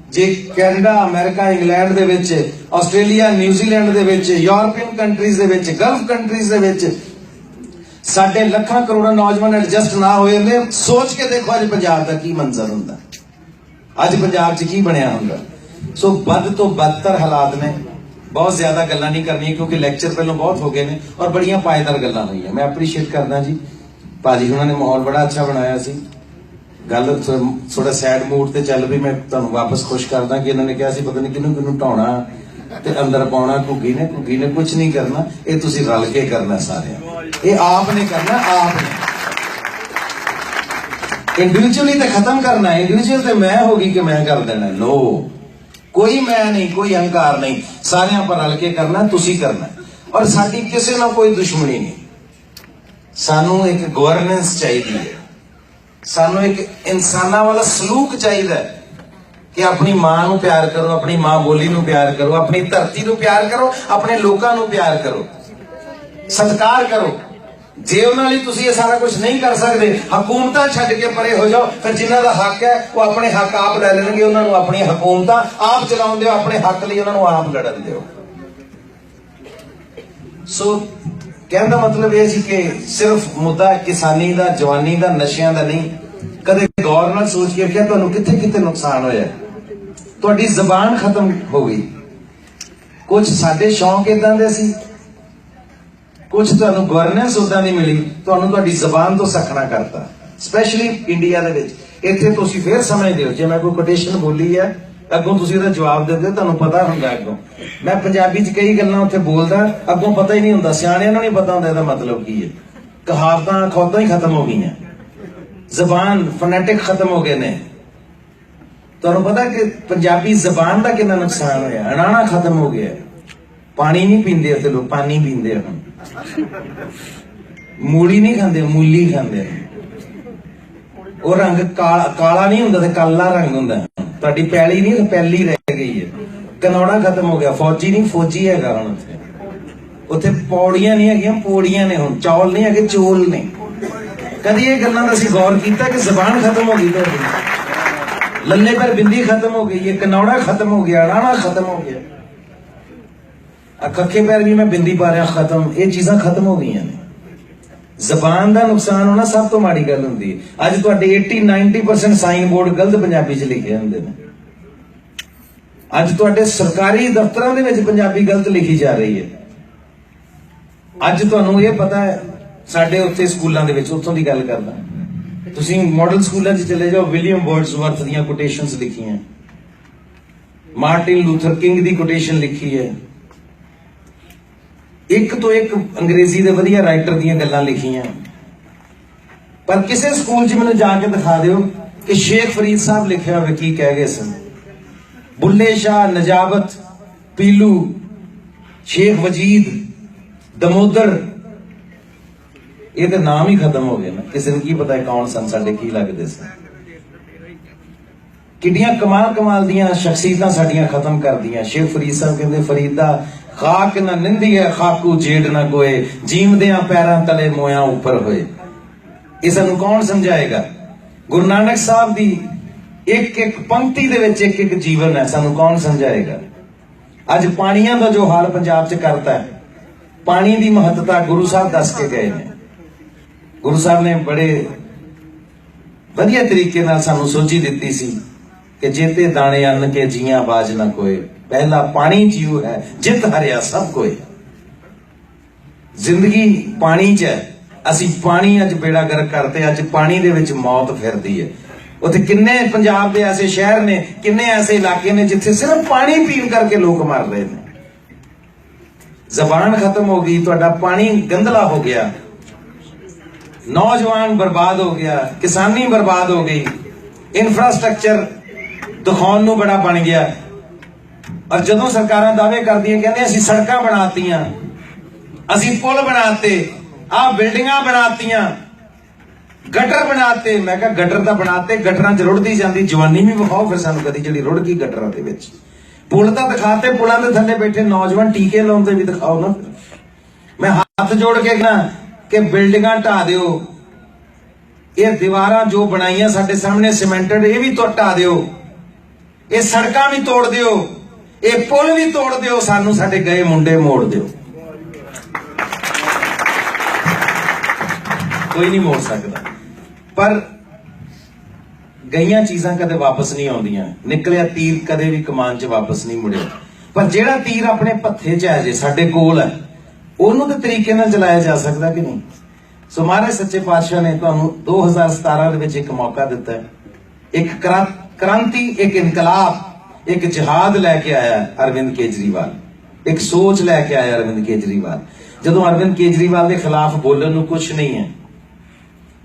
ਜੇ ਕੈਨੇਡਾ, ਅਮਰੀਕਾ, ਇੰਗਲੈਂਡ ਦੇ ਵਿੱਚ, ਆਸਟ੍ਰੇਲੀਆ ਨਿਊਜ਼ੀਲੈਂਡ ਦੇ ਵਿੱਚ, ਯੂਰਪੀਅਨ ਕੰਟਰੀਜ਼ ਦੇ ਵਿੱਚ, ਗਲਫ ਕੰਟਰੀਜ਼ ਦੇ ਵਿੱਚ, ਸਾਡੇ ਲੱਖਾਂ ਕਰੋੜਾਂ ਨੌਜਵਾਨ ਐਡਜਸਟ ਨਾ ਹੋਏ ਨੇ, ਸੋਚ ਕੇ ਦੇਖੋ ਅੱਜ ਪੰਜਾਬ ਦਾ ਕੀ ਮੰਜ਼ਰ ਹੁੰਦਾ। ਅੱਜ ਪੰਜਾਬ 'ਚ ਕੀ ਬਣਿਆ ਹੁੰਦਾ। ਸੋ ਵੱਧ ਤੋਂ ਬਦਤਰ ਹਾਲਾਤ ਨੇ। ਬਹੁਤ ਜ਼ਿਆਦਾ ਗੱਲਾਂ ਨਹੀਂ ਕਰਨੀਆਂ, ਕਿਉਂਕਿ ਲੈਕਚਰ ਪਹਿਲਾਂ ਬਹੁਤ ਹੋ ਗਏ ਨੇ ਔਰ ਬੜੀਆਂ ਪਾਇਦਾਰ ਗੱਲਾਂ ਹੋਈਆਂ ਮੈਂ ਐਪਰੀਸ਼ੀਏਟ ਕਰਦਾ ਜੀ। ਭਾਜੀ, ਉਹਨਾਂ ਨੇ ਮਾਹੌਲ ਬੜਾ ਅੱਛਾ ਬਣਾਇਆ ਸੀ। ਗੱਲ ਥੋੜਾ ਸੈਡ ਮੂਡ ਤੇ ਚੱਲ ਵੀ ਮੈਂ ਤੁਹਾਨੂੰ ਵਾਪਸ ਖੁਸ਼ ਕਰਦਾ ਕਿ ਇਹਨਾਂ ਨੇ ਕਿਹਾ ਸੀ, ਪਤਾ ਨਹੀਂ ਕਿਹਨੂੰ ਕਿਹਨੂੰ ਢਾਉਣਾ ਤੇ ਅੰਦਰ ਪਾਉਣਾ, ਘੁੱਗੀ ਨੇ ਘੁੱਗੀ ਨੇ ਕੁਝ ਨਹੀਂ ਕਰਨਾ, ਇਹ ਤੁਸੀਂ ਰਲ ਕੇ ਕਰਨਾ ਸਾਰਿਆਂ ਇਹ ਆਪ ਨੇ ਕਰਨਾ, ਆਪ ਨੇ। ਇੰਡੀਵਿਜੂਅਲੀ ਤਾਂ ਖਤਮ ਕਰਨਾ ਹੈ ਇੰਡੀਵਿਜੂਅਲ ਤੇ ਮੈਂ ਹੋਗੀ ਕਿ ਮੈਂ ਕਰ ਦੇਣਾ। ਨੋ ਕੋਈ ਮੈਂ ਨਹੀਂ, ਕੋਈ ਅਹੰਕਾਰ ਨਹੀਂ, ਸਾਰਿਆਂ ਪਰ ਰਲ ਕੇ ਕਰਨਾ, ਤੁਸੀਂ ਕਰਨਾ। ਔਰ ਸਾਡੀ ਕਿਸੇ ਨਾਲ ਕੋਈ ਦੁਸ਼ਮਣੀ ਨਹੀਂ। ਸਾਨੂੰ ਇੱਕ ਗਵਰਨੈਂਸ ਚਾਹੀਦੀ ਹੈ। ਸਾਨੂੰ ਇੱਕ ਇਨਸਾਨਾਂ ਵਾਲਾ ਸਲੂਕ ਚਾਹੀਦਾ ਹੈ ਕਿ ਆਪਣੀ ਮਾਂ ਨੂੰ ਪਿਆਰ ਕਰੋ, ਆਪਣੀ ਮਾਂ ਬੋਲੀ ਨੂੰ ਪਿਆਰ ਕਰੋ, ਆਪਣੀ ਧਰਤੀ ਨੂੰ ਪਿਆਰ ਕਰੋ, ਆਪਣੇ ਲੋਕਾਂ ਨੂੰ ਪਿਆਰ ਕਰੋ, ਸਤਿਕਾਰ ਕਰੋ। ਜੇ ਉਹਨਾਂ ਲਈ ਤੁਸੀਂ ਇਹ ਸਾਰਾ ਕੁਝ ਨਹੀਂ ਕਰ ਸਕਦੇ, ਹਕੂਮਤਾਂ ਛੱਡ ਕੇ ਪਰੇ ਹੋ ਜਾਓ, ਫਿਰ ਜਿਨ੍ਹਾਂ ਦਾ ਹੱਕ ਹੈ, ਉਹ ਆਪਣੇ ਹੱਕ ਆਪ ਲੈ ਲੈਣਗੇ, ਉਹਨਾਂ ਨੂੰ ਆਪਣੀਆਂ ਹਕੂਮਤਾਂ ਆਪ ਚਲਾਉਣ ਦਿਓ, ਆਪਣੇ ਹੱਕ ਲਈ ਉਹਨਾਂ ਨੂੰ ਆਪ ਲੜਨ ਦਿਓ। ਸੋ ਕਹਿਣ ਦਾ ਮਤਲਬ ਇਹ ਸੀ ਕਿ ਸਿਰਫ ਮੁੱਦਾ ਕਿਸਾਨੀ ਦਾ, ਜਵਾਨੀ ਦਾ, ਨਸ਼ਿਆਂ ਦਾ ਨਹੀਂ, ਕਦੇ ਗੌਰ ਨਾਲ ਸੋਚ ਕੇ ਕਿ ਤੁਹਾਨੂੰ ਕਿੱਥੇ ਕਿੱਥੇ ਨੁਕਸਾਨ ਹੋਇਆ ਤੁਹਾਡੀ ਜ਼ਬਾਨ ਖਤਮ ਹੋ ਗਈ। ਕੁਝ ਸਾਡੇ ਸ਼ੌਂਕ ਇਦਾਂ ਦੇ ਸੀ ਕੁਝ ਤੁਹਾਨੂੰ ਗਵਰਨੈਂਸ ਉਦਾਂ ਦੀ ਮਿਲੀ, ਤੁਹਾਨੂੰ ਤੁਹਾਡੀ ਜ਼ਬਾਨ ਤੋਂ ਸਖਣਾ ਕਰਤਾ। ਸਪੈਸ਼ਲੀ ਇੰਡੀਆ ਦੇ ਵਿੱਚ। ਇੱਥੇ ਤੁਸੀਂ ਫੇਰ ਸਮਝਦੇ ਹੋ, ਜੇ ਮੈਂ ਕੋਈ ਕੋਟੇਸ਼ਨ ਬੋਲੀ ਹੈ ਅੱਗੋਂ ਤੁਸੀਂ ਉਹਦਾ ਜਵਾਬ ਦਿੰਦੇ ਹੋ, ਤੁਹਾਨੂੰ ਪਤਾ ਹੁੰਦਾ ਅੱਗੋਂ। ਮੈਂ ਪੰਜਾਬੀ 'ਚ ਕਈ ਗੱਲਾਂ ਉੱਥੇ ਬੋਲਦਾ, ਅੱਗੋਂ ਪਤਾ ਹੀ ਨਹੀਂ ਹੁੰਦਾ, ਸਿਆਣਿਆਂ ਨੂੰ ਨਹੀਂ ਪਤਾ ਹੁੰਦਾ ਇਹਦਾ ਮਤਲਬ ਕੀ ਹੈ। ਕਹਾਵਤਾਂ ਖੌਤਾਂ ਹੀ ਖਤਮ ਹੋ ਗਈਆਂ। ਜ਼ਬਾਨ ਫੋਨੈਟਿਕ ਖਤਮ ਹੋ ਗਏ ਨੇ। ਤੁਹਾਨੂੰ ਪਤਾ ਕਿ ਪੰਜਾਬੀ ਜ਼ਬਾਨ ਦਾ ਕਿੰਨਾ ਨੁਕਸਾਨ ਹੋਇਆ, ਅਣਾਣਾ ਖਤਮ ਹੋ ਗਿਆ। ਪਾਣੀ ਨਹੀਂ ਪੀਂਦੇ ਉੱਥੇ ਲੋਕ, ਪਾਣੀ ਪੀਂਦੇ ਆ ਮੂਲੀ ਨਹੀਂ ਖਾਂਦੇ, ਮੂਲੀ ਖਾਂਦੇ ਉਹ ਰੰਗ ਕਾਲਾ ਕਾਲਾ ਨਹੀਂ ਹੁੰਦਾ ਤੇ ਕਾਲਾ ਰੰਗ ਹੁੰਦਾ। ਤੁਹਾਡੀ ਪੈਲੀ ਨਹੀਂ, ਪੈਲੀ ਰਹਿ ਗਈ ਹੈ। ਕਨੌੜਾ ਖਤਮ ਹੋ ਗਿਆ। ਫੌਜੀ ਨਹੀਂ, ਫੌਜੀ ਹੈਗਾ ਹੁਣ ਉੱਥੇ। ਉੱਥੇ ਪੌੜੀਆਂ ਨਹੀਂ ਹੈਗੀਆਂ, ਪੌੜੀਆਂ ਨੇ ਹੁਣ। ਚੌਲ ਨਹੀਂ ਹੈਗੇ, ਚੋਲ ਨੇ। ਕਦੀ ਇਹ ਗੱਲਾਂ ਦਾ ਅਸੀਂ ਗੌਰ ਕੀਤਾ ਕਿ ਜ਼ਬਾਨ ਖਤਮ ਹੋ ਗਈ ਤੁਹਾਡੀ? ਲੱਲੇ ਪਰ ਬਿੰਦੀ ਖਤਮ ਹੋ ਗਈ ਹੈ, ਕਨੌੜਾ ਖਤਮ ਹੋ ਗਿਆ, ਰਾਣਾ ਖਤਮ ਹੋ ਗਿਆ। ਆ ਕੱਖੇ ਪੈਰ ਵੀ ਮੈਂ ਬਿੰਦੀ ਪਾ ਰਿਹਾ, ਖਤਮ। ਇਹ ਚੀਜ਼ਾਂ ਖਤਮ ਹੋ ਗਈਆਂ ਨੇ। ਜ਼ਬਾਨ ਦਾ ਨੁਕਸਾਨ ਹੋਣਾ ਸਭ ਤੋਂ ਮਾੜੀ ਗੱਲ ਹੁੰਦੀ ਹੈ। ਅੱਜ ਤੁਹਾਡੇ 80 90% ਸਾਈਨ ਬੋਰਡ ਗਲਤ ਪੰਜਾਬੀ 'ਚ ਲਿਖੇ ਹੁੰਦੇ ਨੇ। ਅੱਜ ਤੁਹਾਡੇ ਸਰਕਾਰੀ ਦਫ਼ਤਰਾਂ ਦੇ ਵਿੱਚ ਪੰਜਾਬੀ ਗਲਤ ਲਿਖੀ ਜਾ ਰਹੀ ਹੈ। ਅੱਜ ਤੁਹਾਨੂੰ ਇਹ ਪਤਾ ਹੈ, ਸਾਡੇ ਉੱਥੇ ਸਕੂਲਾਂ ਦੇ ਵਿੱਚ, ਉੱਥੋਂ ਦੀ ਗੱਲ ਕਰਦਾ। ਤੁਸੀਂ ਮਾਡਲ ਸਕੂਲਾਂ 'ਚ ਚਲੇ ਜਾਓ ਵਿਲੀਅਮ ਵਰਡਸਵਰਥ ਦੀਆਂ ਕੋਟੇਸ਼ਨਸ ਲਿਖੀਆਂ। ਮਾਰਟਿਨ ਲੂਥਰ ਕਿੰਗ ਦੀ ਕੋਟੇਸ਼ਨ ਲਿਖੀ ਹੈ। ਇੱਕ ਤੋਂ ਇੱਕ ਅੰਗਰੇਜ਼ੀ ਦੇ ਵਧੀਆ ਰਾਈਟਰ ਦੀਆਂ ਗੱਲਾਂ ਲਿਖੀਆਂ। ਪਰ ਕਿਸੇ ਸਕੂਲ 'ਚ ਮੈਨੂੰ ਜਾ ਕੇ ਦਿਖਾ ਦਿਓ ਕਿ ਸ਼ੇਖ ਫਰੀਦ ਸਾਹਿਬ ਲਿਖਿਆ ਹੋਵੇ ਕੀ ਕਹਿ ਗਏ ਸਨ। ਬੁੱਲੇ ਸ਼ਾਹ ਨਜਾਬਤ ਪੀਲੂ, ਸ਼ੇਖ ਵਜੀਦ, ਦਮੋਦਰ। ਇਹ ਤਾਂ ਨਾਮ ਹੀ ਖਤਮ ਹੋ ਗਏ ਨਾ। ਕਿਸੇ ਨੂੰ ਕੀ ਪਤਾ ਕੌਣ ਸਨ, ਸਾਡੇ ਕੀ ਲੱਗਦੇ ਸਨ। ਕਿੱਡੀਆਂ ਕਮਾਲ ਕਮਾਲ ਦੀਆਂ ਸ਼ਖਸੀਅਤਾਂ ਸਾਡੀਆਂ ਖਤਮ ਕਰਦੀਆਂ ਸ਼ੇਖ ਫਰੀਦ ਸਾਹਿਬ ਕਹਿੰਦੇ, ਫਰੀਦ ਦਾ ਖਾਕ ਨਾ ਨਿੰਦੀ ਹੈ, ਖਾਕੂ ਜੇੜ ਨਾ ਕੋਏ ਜੀਵਦਿਆਂ ਪੈਰਾਂ ਤਲੇ ਮੋਇਆ ਉੱਪਰ ਹੋਏ। ਇਹ ਸਾਨੂੰ ਕੌਣ ਸਮਝਾਏਗਾ? ਗੁਰੂ ਨਾਨਕ ਸਾਹਿਬ ਦੀ ਇੱਕ ਇੱਕ ਪੰਕਤੀ ਦੇ ਵਿੱਚ ਇੱਕ ਇੱਕ ਜੀਵਨ ਹੈ, ਸਾਨੂੰ ਕੌਣ ਸਮਝਾਏਗਾ? ਅੱਜ ਪਾਣੀਆਂ ਦਾ ਜੋ ਹਾਲ ਪੰਜਾਬ 'ਚ ਕਰਤਾ ਹੈ, ਪਾਣੀ ਦੀ ਮਹੱਤਤਾ ਗੁਰੂ ਸਾਹਿਬ ਦੱਸ ਕੇ ਗਏ ਨੇ। ਗੁਰੂ ਸਾਹਿਬ ਨੇ ਬੜੇ ਵਧੀਆ ਤਰੀਕੇ ਨਾਲ ਸਾਨੂੰ ਸੋਝੀ ਦਿੱਤੀ ਸੀ ਕਿ ਜੇਤੇ ਦਾਣੇ ਅੰਨ ਕੇ ਜੀਆਂ, ਬਾਜ ਨਾ ਕੋਏ। ਪਹਿਲਾ ਪਾਣੀ ਜੀਉ ਹੈ, ਜਿਤ ਹਰਿਆ ਸਭ ਕੋਏ ਜ਼ਿੰਦਗੀ ਪਾਣੀ 'ਚ ਹੈ। ਅਸੀਂ ਪਾਣੀ ਅੱਜ ਬੇੜਾ ਗਰ ਕਰਤੇ ਅੱਜ ਪਾਣੀ ਦੇ ਵਿੱਚ ਮੌਤ ਫਿਰਦੀ ਹੈ। ਉੱਥੇ ਕਿੰਨੇ ਪੰਜਾਬ ਦੇ ਐਸੇ ਸ਼ਹਿਰ ਨੇ, ਕਿੰਨੇ ਐਸੇ ਇਲਾਕੇ ਨੇ ਜਿੱਥੇ ਸਿਰਫ ਪਾਣੀ ਪੀਣ ਕਰਕੇ ਲੋਕ ਮਰ ਰਹੇ ਨੇ। ਜ਼ਬਾਨ ਖਤਮ ਹੋ ਗਈ, ਤੁਹਾਡਾ ਪਾਣੀ ਗੰਦਲਾ ਹੋ ਗਿਆ। ਨੌਜਵਾਨ ਬਰਬਾਦ ਹੋ ਗਿਆ, ਕਿਸਾਨੀ ਬਰਬਾਦ ਹੋ ਗਈ। ਇਨਫਰਾਸਟ੍ਰਕਚਰ ਦਿਖਾਉਣ ਨੂੰ ਬੜਾ ਬਣ ਗਿਆ। ਔਰ ਜਦੋਂ ਸਰਕਾਰਾਂ ਦਾਅਵੇ ਕਰਦੀਆਂ ਕਹਿੰਦੇ ਅਸੀਂ ਸੜਕਾਂ ਬਣਾਤੀਆਂ, ਅਸੀਂ ਪੁਲ ਬਣਾਤੇ, ਆਹ ਬਿਲਡਿੰਗਾਂ ਬਣਾਤੀਆਂ, ਗਟਰ ਬਣਾਤੇ। ਮੈਂ ਕਿਹਾ ਗਟਰ ਤਾਂ ਬਣਾਤੇ, ਗਟਰਾਂ 'ਚ ਰੁੜਦੀ ਜਾਂਦੀ, ਜਵਾਨੀ ਵੀ ਵਿਖਾਓ ਫਿਰ ਸਾਨੂੰ ਕਦੀ ਜਿਹੜੀ ਰੁੜ ਗਈ ਗਟਰਾਂ ਦੇ ਵਿੱਚ। ਪੁਲ ਤਾਂ ਦਿਖਾਤੇ, ਪੁਲਾਂ ਦੇ ਥੱਲੇ ਬੈਠੇ ਨੌਜਵਾਨ ਟੀਕੇ ਲਾਉਂਦੇ ਵੀ ਦਿਖਾਓ ਨਾ ਮੈਂ ਹੱਥ ਜੋੜ ਕੇ ਕਹਾਂ ਕਿ ਬਿਲਡਿੰਗਾਂ ਢਾ ਦਿਓ। ਇਹ ਦੀਵਾਰਾਂ ਜੋ ਬਣਾਈਆਂ ਸਾਡੇ ਸਾਹਮਣੇ ਸਿਮੈਂਟਡ, ਇਹ ਵੀ ਤੋਂ ਢਾ ਦਿਓ। ਇਹ ਸੜਕਾਂ ਵੀ ਤੋੜ ਦਿਓ। ਇਹ ਪੁਲ ਵੀ ਤੋੜ ਦਿਓ, ਸਾਨੂੰ ਸਾਡੇ ਗਏ ਮੁੰਡੇ ਮੋੜ ਦਿਓ। ਕੋਈ ਨਹੀਂ ਮੋੜ ਸਕਦਾ। ਪਰ ਗਈਆਂ ਚੀਜ਼ਾਂ ਕਦੇ ਵਾਪਸ ਨਹੀਂ ਆਉਂਦੀਆਂ। ਨਿਕਲਿਆ ਤੀਰ ਕਦੇ ਵੀ ਕਮਾਨ 'ਚ ਵਾਪਸ ਨਹੀਂ ਮੁੜਿਆ। ਪਰ ਜਿਹੜਾ ਤੀਰ ਆਪਣੇ ਪੱਥੇ 'ਚ ਹੈ ਜੇ, ਸਾਡੇ ਕੋਲ ਹੈ, ਉਹਨੂੰ ਤੇ ਤਰੀਕੇ ਨਾਲ ਚਲਾਇਆ ਜਾ ਸਕਦਾ ਕਿ ਨਹੀਂ? ਸੋ ਮਹਾਰਾਜ ਸੱਚੇ ਪਾਤਸ਼ਾਹ ਨੇ ਤੁਹਾਨੂੰ 2017 ਦੇ ਵਿੱਚ ਇੱਕ ਮੌਕਾ ਦਿੱਤਾ ਇੱਕ ਕ੍ਰਾਂਤੀ, ਇੱਕ ਇਨਕਲਾਬ। ਇੱਕ ਜਿਹਾਦ ਲੈ ਕੇ ਆਇਆ ਅਰਵਿੰਦ ਕੇਜਰੀਵਾਲ। ਇੱਕ ਸੋਚ ਲੈ ਕੇ ਆਇਆ ਅਰਵਿੰਦ ਕੇਜਰੀਵਾਲ। ਜਦੋਂ ਅਰਵਿੰਦ ਕੇਜਰੀਵਾਲ ਦੇ ਖਿਲਾਫ ਬੋਲਣ ਨੂੰ ਕੁਝ ਨਹੀਂ ਹੈ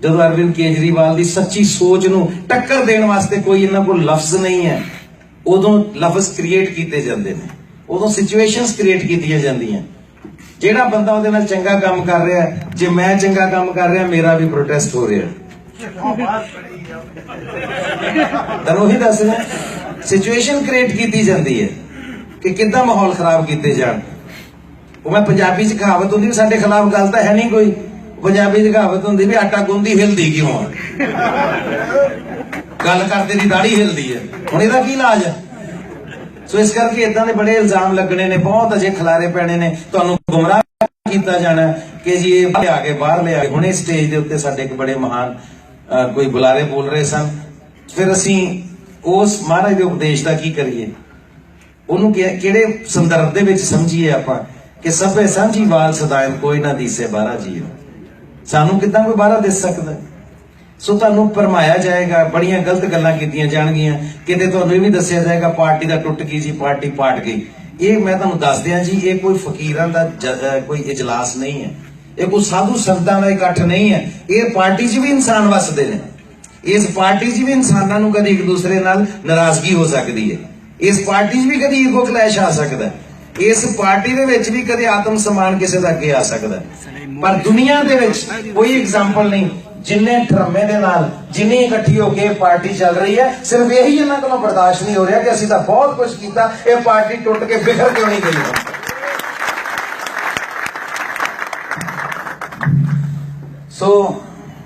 ਜਦੋਂ ਅਰਵਿੰਦ ਕੇਜਰੀਵਾਲ ਦੀ ਸੱਚੀ ਸੋਚ ਨੂੰ ਟੱਕਰ ਦੇਣ ਵਾਸਤੇ ਕੋਈ ਇਹਨਾਂ ਕੋਲ ਲਫ਼ਜ਼ ਨਹੀਂ ਹੈ ਉਦੋਂ ਲਫ਼ਜ਼ ਕ੍ਰੀਏਟ ਕੀਤੇ ਜਾਂਦੇ ਨੇ। ਉਦੋਂ ਸਿਚੁਏਸ਼ਨਸ ਕ੍ਰੀਏਟ ਕੀਤੀਆਂ ਜਾਂਦੀਆਂ। ਜਿਹੜਾ ਬੰਦਾ ਉਹਦੇ ਨਾਲ ਚੰਗਾ ਕੰਮ ਕਰ ਰਿਹਾ ਜੇ ਮੈਂ ਚੰਗਾ ਕੰਮ ਕਰ ਰਿਹਾ ਮੇਰਾ ਵੀ ਪ੍ਰੋਟੈਸਟ ਹੋ ਰਿਹਾ। ਤਾਂ ਉਹੀ ਦੱਸ ਰਿਹਾ ਸਿਚੁਏਸ਼ਨ ਕ੍ਰੀਏਟ ਕੀਤੀ ਜਾਂਦੀ ਹੈ ਕਿ ਕਿੱਦਾਂ ਮਾਹੌਲ ਖਰਾਬ ਕੀਤੇ ਜਾਣ। ਉਹ ਮੈਂ ਪੰਜਾਬੀ ਚ ਕਹਾਵਤ ਹੁੰਦੀ ਵੀ ਸਾਡੇ ਖਿਲਾਫ ਗੱਲ ਤਾਂ ਹੈ ਨਹੀਂ ਕੋਈ। ਪੰਜਾਬੀ ਦੀ ਕਹਾਵਤ ਹੁੰਦੀ ਵੀ ਆਟਾ ਗੁੰਦੀ ਹਿਲਦੀ ਕਿਉਂ ਆ? ਗੱਲ ਕਰਦੇ ਦੀ ਦਾੜੀ ਹਿਲਦੀ ਹੈ। ਹੁਣ ਇਹਦਾ ਕੀ ਇਲਾਜ ਹੈ? ਸੋ ਇਸ ਕਰਕੇ ਇਦਾਂ ਦੇ ਬੜੇ ਇਲਜ਼ਾਮ ਲੱਗਣੇ ਨੇ, ਬਹੁਤ ਅਜੇ ਖਿਲਾਰੇ ਪੈਣੇ ਨੇ। ਤੁਹਾਨੂੰ ਗੁੰਮਰਾਹ ਕੀਤਾ ਜਾਣਾ ਕਿ ਜੀ ਇਹ ਲਿਆ ਕੇ ਬਾਹਰ ਲਿਆ ਕੇ। ਹੁਣੇ ਸਟੇਜ ਦੇ ਉੱਤੇ ਸਾਡੇ ਇੱਕ ਬੜੇ ਮਹਾਨ ਕੋਈ ਬੁਲਾਰੇ ਬੋਲ ਰਹੇ ਸਨ। ਫਿਰ ਅਸੀਂ ਉਸ ਮਹਾਰਾਜ ਦੇ ਉਪਦੇਸ਼ ਦਾ ਕੀ ਕਰੀਏ? ਉਹਨੂੰ ਕਿਹੜੇ ਸੰਦਰਭ ਦੇ ਵਿੱਚ ਸਮਝੀਏ ਆਪਾਂ ਕਿ ਸਭੇ ਸਾਂਝੀ ਵਾਲ ਸਦਾਇਨ ਕੋਈ ਨਾ ਦੀਸੇ ਬਾਹਰਾ ਜੀਓ। ਸਾਨੂੰ ਕਿਦਾਂ ਕੋਈ ਬਾਹਰਾ ਦਿਸ ਸਕਦਾ? ਸੋ ਤੁਹਾਨੂੰ ਪਰਮਾਇਆ ਜਾਏਗਾ, ਬੜੀਆਂ ਗਲਤ ਗੱਲਾਂ ਕੀਤੀਆਂ ਜਾਣਗੀਆਂ। ਕਿਤੇ ਤੁਹਾਨੂੰ ਇਹ ਵੀ ਦੱਸਿਆ ਜਾਏਗਾ, ਪਾਰਟੀ ਦਾ ਟੁੱਟ ਗਈ ਜੀ, ਪਾਰਟੀ ਪਾਟ ਗਈ। ਇਹ ਮੈਂ ਤੁਹਾਨੂੰ ਦੱਸ ਦਿਆਂ ਜੀ, ਇਹ ਕੋਈ ਫਕੀਰਾਂ ਦਾ ਕੋਈ ਇਜਲਾਸ ਨਹੀਂ ਹੈ। ਇਹ ਕੋਈ ਸਾਧੂ ਸੰਤਾਂ ਦਾ ਇਕੱਠ ਨਹੀਂ ਹੈ। ਇਹ ਪਾਰਟੀ 'ਚ ਵੀ ਇਨਸਾਨ ਵਸਦੇ ਨੇ। ਇਸ ਪਾਰਟੀ 'ਚ ਵੀ ਇਨਸਾਨਾਂ ਨੂੰ ਕਦੇ ਇੱਕ ਦੂਸਰੇ ਨਾਲ ਨਾਰਾਜ਼ਗੀ ਹੋ ਸਕਦੀ ਹੈ। ਇਸ ਪਾਰਟੀ 'ਚ ਵੀ ਕਦੀ ਈਗੋ ਕਲੈਸ਼ ਆ ਸਕਦਾ ਹੈ। ਇਸ ਪਾਰਟੀ ਦੇ ਵਿੱਚ ਵੀ ਕਦੇ ਆਤਮ ਸਨਮਾਨ ਕਿਸੇ ਦਾ ਅੱਗੇ ਆ ਸਕਦਾ ਪਰ ਦੁਨੀਆ ਦੇ ਵਿੱਚ ਕੋਈ ਐਗਜ਼ਾਮਪਲ ਨਹੀਂ, ਜਿੰਨੇ ਡਰਮੇ ਦੇ ਨਾਲ ਜਿੰਨੀ ਇਕੱਠੀ ਹੋ ਕੇ ਇਹ ਪਾਰਟੀ ਚੱਲ ਰਹੀ ਹੈ, ਸਿਰਫ ਇਹੀ ਇਹਨਾਂ ਕੋਲੋਂ ਬਰਦਾਸ਼ਤ ਨਹੀਂ ਹੋ ਰਿਹਾ ਕਿ ਅਸੀਂ ਤਾਂ ਬਹੁਤ ਕੁਝ ਕੀਤਾ, ਇਹ ਪਾਰਟੀ ਟੁੱਟ ਕੇ ਬਿਖਰ ਕਿਉਂ ਨਹੀਂ ਗਈ? ਸੋ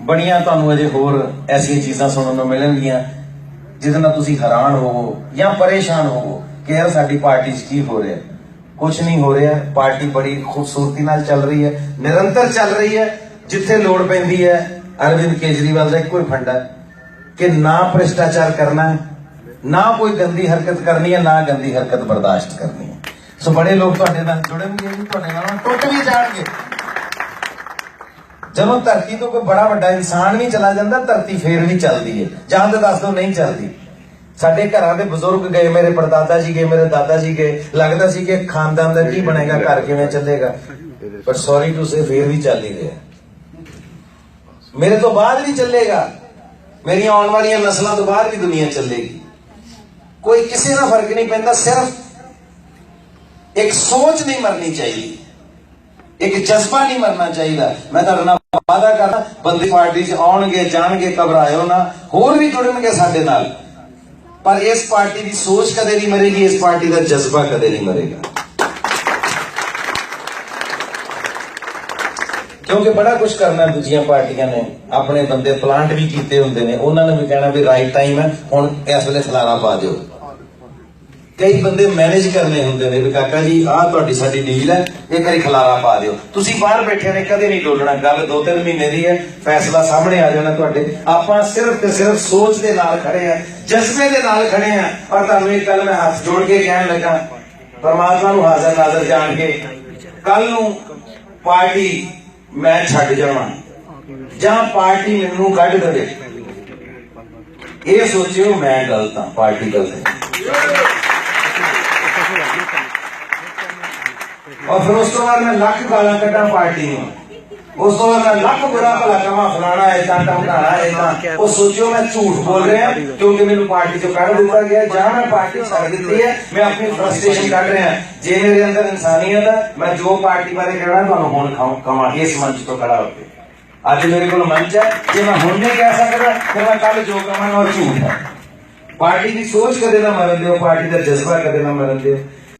ਬੜੀਆਂ ਤੁਹਾਨੂੰ ਅਜੇ ਹੋਰ ਐਸੀਆਂ ਚੀਜ਼ਾਂ ਸੁਣਨ ਨੂੰ ਮਿਲਣਗੀਆਂ, ਜਿਹਦੇ ਨਾਲ ਤੁਸੀਂ ਹੈਰਾਨ ਹੋਵੋ ਜਾਂ ਪਰੇਸ਼ਾਨ ਹੋਵੋ ਕਿ ਯਾਰ ਸਾਡੀ ਪਾਰਟੀ 'ਚ ਕੀ ਹੋ ਰਿਹਾ ਕੁਝ ਨਹੀਂ ਹੋ ਰਿਹਾ, ਪਾਰਟੀ ਬੜੀ ਖੂਬਸੂਰਤੀ ਨਾਲ ਚੱਲ ਰਹੀ ਹੈ, ਨਿਰੰਤਰ ਚੱਲ ਰਹੀ ਹੈ, ਜਿੱਥੇ ਲੋੜ ਪੈਂਦੀ ਹੈ, ਅਰਵਿੰਦ ਕੇਜਰੀਵਾਲ ਦਾ ਇੱਕੋ ਹੀ ਫੰਡਾ ਕਿ ਨਾ ਭ੍ਰਿਸ਼ਟਾਚਾਰ ਕਰਨਾ ਨਾ ਕੋਈ ਗੰਦੀ ਹਰਕਤ ਕਰਨੀ ਹੈ, ਨਾ ਗੰਦੀ ਹਰਕਤ ਬਰਦਾਸ਼ਤ ਕਰਨੀ ਹੈ। ਸੋ ਬੜੇ ਲੋਕ ਤੁਹਾਡੇ ਨਾਲ ਜੁੜਨਗੇ, ਤੁਹਾਡੇ ਨਾਲ ਟੁੱਟ ਵੀ ਜਾਣਗੇ। ਜਦੋਂ ਧਰਤੀ ਤੋਂ ਕੋਈ ਬੜਾ ਵੱਡਾ ਇਨਸਾਨ ਵੀ ਚਲਾ ਜਾਂਦਾ, ਧਰਤੀ ਫੇਰ ਵੀ ਚੱਲਦੀ ਹੈ। ਜਾਂ ਤਾਂ ਦੱਸ ਦੋ ਨਹੀਂ ਚੱਲਦੀ। ਸਾਡੇ ਘਰਾਂ ਦੇ ਬਜ਼ੁਰਗ ਗਏ, ਮੇਰੇ ਪਰਦਾਦਾ ਜੀ ਗਏ, ਮੇਰੇ ਦਾਦਾ ਜੀ ਗਏ। ਲੱਗਦਾ ਸੀ ਕਿ ਖਾਨਦਾਨ ਦਾ ਕੀ ਬਣੇਗਾ, ਘਰ ਕਿਵੇਂ ਚੱਲੇਗਾ। ਪਰ ਸੌਰੀ ਟੂ ਸੇ ਫੇਰ ਵੀ ਚੱਲ ਹੀ ਰਿਹਾ। ਮੇਰੇ ਤੋਂ ਬਾਅਦ ਵੀ ਚੱਲੇਗਾ। ਮੇਰੀਆਂ ਆਉਣ ਵਾਲੀਆਂ ਨਸਲਾਂ ਤੋਂ ਬਾਅਦ ਵੀ ਦੁਨੀਆ ਚੱਲੇਗੀ। ਕੋਈ ਕਿਸੇ ਨਾਲ ਫ਼ਰਕ ਨਹੀਂ ਪੈਂਦਾ, ਸਿਰਫ ਇੱਕ ਸੋਚ ਨਹੀਂ ਮਰਨੀ ਚਾਹੀਦੀ। ਇੱਕ ਜਜ਼ਬਾ ਨਹੀਂ ਮਰਨਾ ਚਾਹੀਦਾ। ਮੈਂ ਤੁਹਾਡੇ ਨਾਲ ਵਾਅਦਾ ਕਰਦਾ, ਬੰਦੀ ਪਾਰਟੀ 'ਚ ਆਉਣਗੇ, ਜਾਣਗੇ, ਘਬਰਾਇਓ ਨਾ, ਹੋਰ ਵੀ ਜੁੜਨਗੇ ਸਾਡੇ ਨਾਲ। ਪਰ ਇਸ ਪਾਰਟੀ ਦੀ ਸੋਚ ਕਦੇ ਨਹੀਂ ਮਰੇਗੀ, ਇਸ ਪਾਰਟੀ ਦਾ ਜਜ਼ਬਾ ਕਦੇ ਨਹੀਂ ਮਰੇਗਾ। ਕਿਉਂਕਿ ਬੜਾ ਕੁਝ ਕਰਨਾ ਦੂਜੀਆਂ ਪਾਰਟੀਆਂ ਨੇ, ਆਪਣੇ ਬੰਦੇ ਪਲਾਂਟ ਵੀ ਕੀਤੇ ਹੁੰਦੇ ਨੇ, ਉਹਨਾਂ ਨੇ ਵੀ ਕਹਿਣਾ ਵੀ ਰਾਈਟ ਟਾਈਮ ਹੈ, ਹੁਣ ਇਸ ਵੇਲੇ ਖਲਾਰਾ ਪਾ ਦਿਓ। ਕਈ ਬੰਦੇ ਮੈਨੇਜ ਕਰਨੇ ਹੁੰਦੇ ਨੇ ਵੀ ਕਾਕਾ ਜੀ, ਆਹ ਤੁਹਾਡੀ ਸਾਡੀ ਡੀਲ ਹੈ ਇਹ ਕਰੀ ਖਲਾਰਾ ਪਾ ਦਿਓ। ਤੁਸੀਂ ਬਾਹਰ ਬੈਠੇ ਨੇ, ਕਦੇ ਨਹੀਂ ਡੋਲਣਾ, ਗੱਲ ਦੋ ਤਿੰਨ ਮਹੀਨੇ ਦੀ ਹੈ, ਫੈਸਲਾ ਸਾਹਮਣੇ ਆ ਜਾਣਾ ਤੁਹਾਡੇ। ਆਪਾਂ ਸਿਰਫ ਤੇ ਸਿਰਫ ਸੋਚ ਦੇ ਨਾਲ ਖੜੇ ਆ ਜਜ਼ਬੇ ਦੇ ਨਾਲ ਖੜੇ ਆ ਔਰ ਤੁਹਾਨੂੰ ਇੱਕ ਗੱਲ ਮੈਂ ਹੱਥ ਜੋੜ ਕੇ ਕਹਿਣ ਲੱਗਾ, ਪਰਮਾਤਮਾ ਨੂੰ ਹਾਜ਼ਰ ਨਾਜ਼ਰ ਜਾਣ ਕੇ, ਕੱਲ ਨੂੰ ਪਾਰਟੀ ਮੈਂ ਛੱਡ ਜਾਵਾਂ, ਜਾਂ ਪਾਰਟੀ ਮੈਨੂੰ ਕੱਢ ਦੇਵੇ। ਇਹ ਸੋਚਿਓ, ਮੈਂ ਗਲਤ ਹਾਂ, ਪਾਰਟੀ ਗਲਤ ਹੈ। ਔਰ ਫਿਰ ਉਸ ਤੋਂ ਬਾਅਦ ਮੈਂ ਲੱਖ ਗਾਲਾਂ ਕੱਢਾਂ ਪਾਰਟੀ ਨੂੰ। ਉਸ ਤੋਂ ਬਾਅਦ ਲੱਖ ਬੁਰਾ ਭਲਾ ਕਵਾਂ ਫਲਾਣਾ ਏਦਾਂ ਟਮਕਾਣਾ ਏਦਾਂ ਉਹ ਸੋਚਿਓ ਮੈਂ ਝੂਠ ਬੋਲ ਰਿਹਾ, ਕਿਉਂਕਿ ਮੈਨੂੰ ਪਾਰਟੀ ਚੋਂ ਕੱਢ ਦਿੱਤਾ ਗਿਆ। ਜਾਂ ਮੈਂ ਪਾਰਟੀ ਛੱਡ ਦਿੱਤੀ ਹੈ, ਮੈਂ ਆਪਣੀ ਫਰਸਟ੍ਰੇਸ਼ਨ ਕੱਢ ਰਿਹਾ। ਜੇ ਮੇਰੇ ਅੰਦਰ ਇਨਸਾਨੀਅਤ ਹੈ, ਮੈਂ ਜੋ ਪਾਰਟੀ ਬਾਰੇ ਕਹਿਣਾ, ਤੁਹਾਨੂੰ ਹੁਣ ਖਾਉ- ਇਸ ਮੰਚ ਤੋਂ ਖੜਾ ਹੋ ਕੇ। ਅੱਜ ਮੇਰੇ ਕੋਲ ਮੰਚ ਹੈ, ਜੇ ਮੈਂ ਹੁਣ ਨਹੀਂ ਕਹਿ ਸਕਦਾ, ਫਿਰ ਮੈਂ ਕੱਲ ਜੋ ਕਵਾਂਗਾ ਉਹ ਝੂਠ ਹੈ। ਪਾਰਟੀ ਦੀ ਸੋਚ ਕਦੇ ਨਾ ਮਰਨ ਦਿਓ, ਪਾਰਟੀ ਦਾ ਜਜ਼ਬਾ ਕਦੇ ਨਾ ਮਰਨ ਦਿਓ।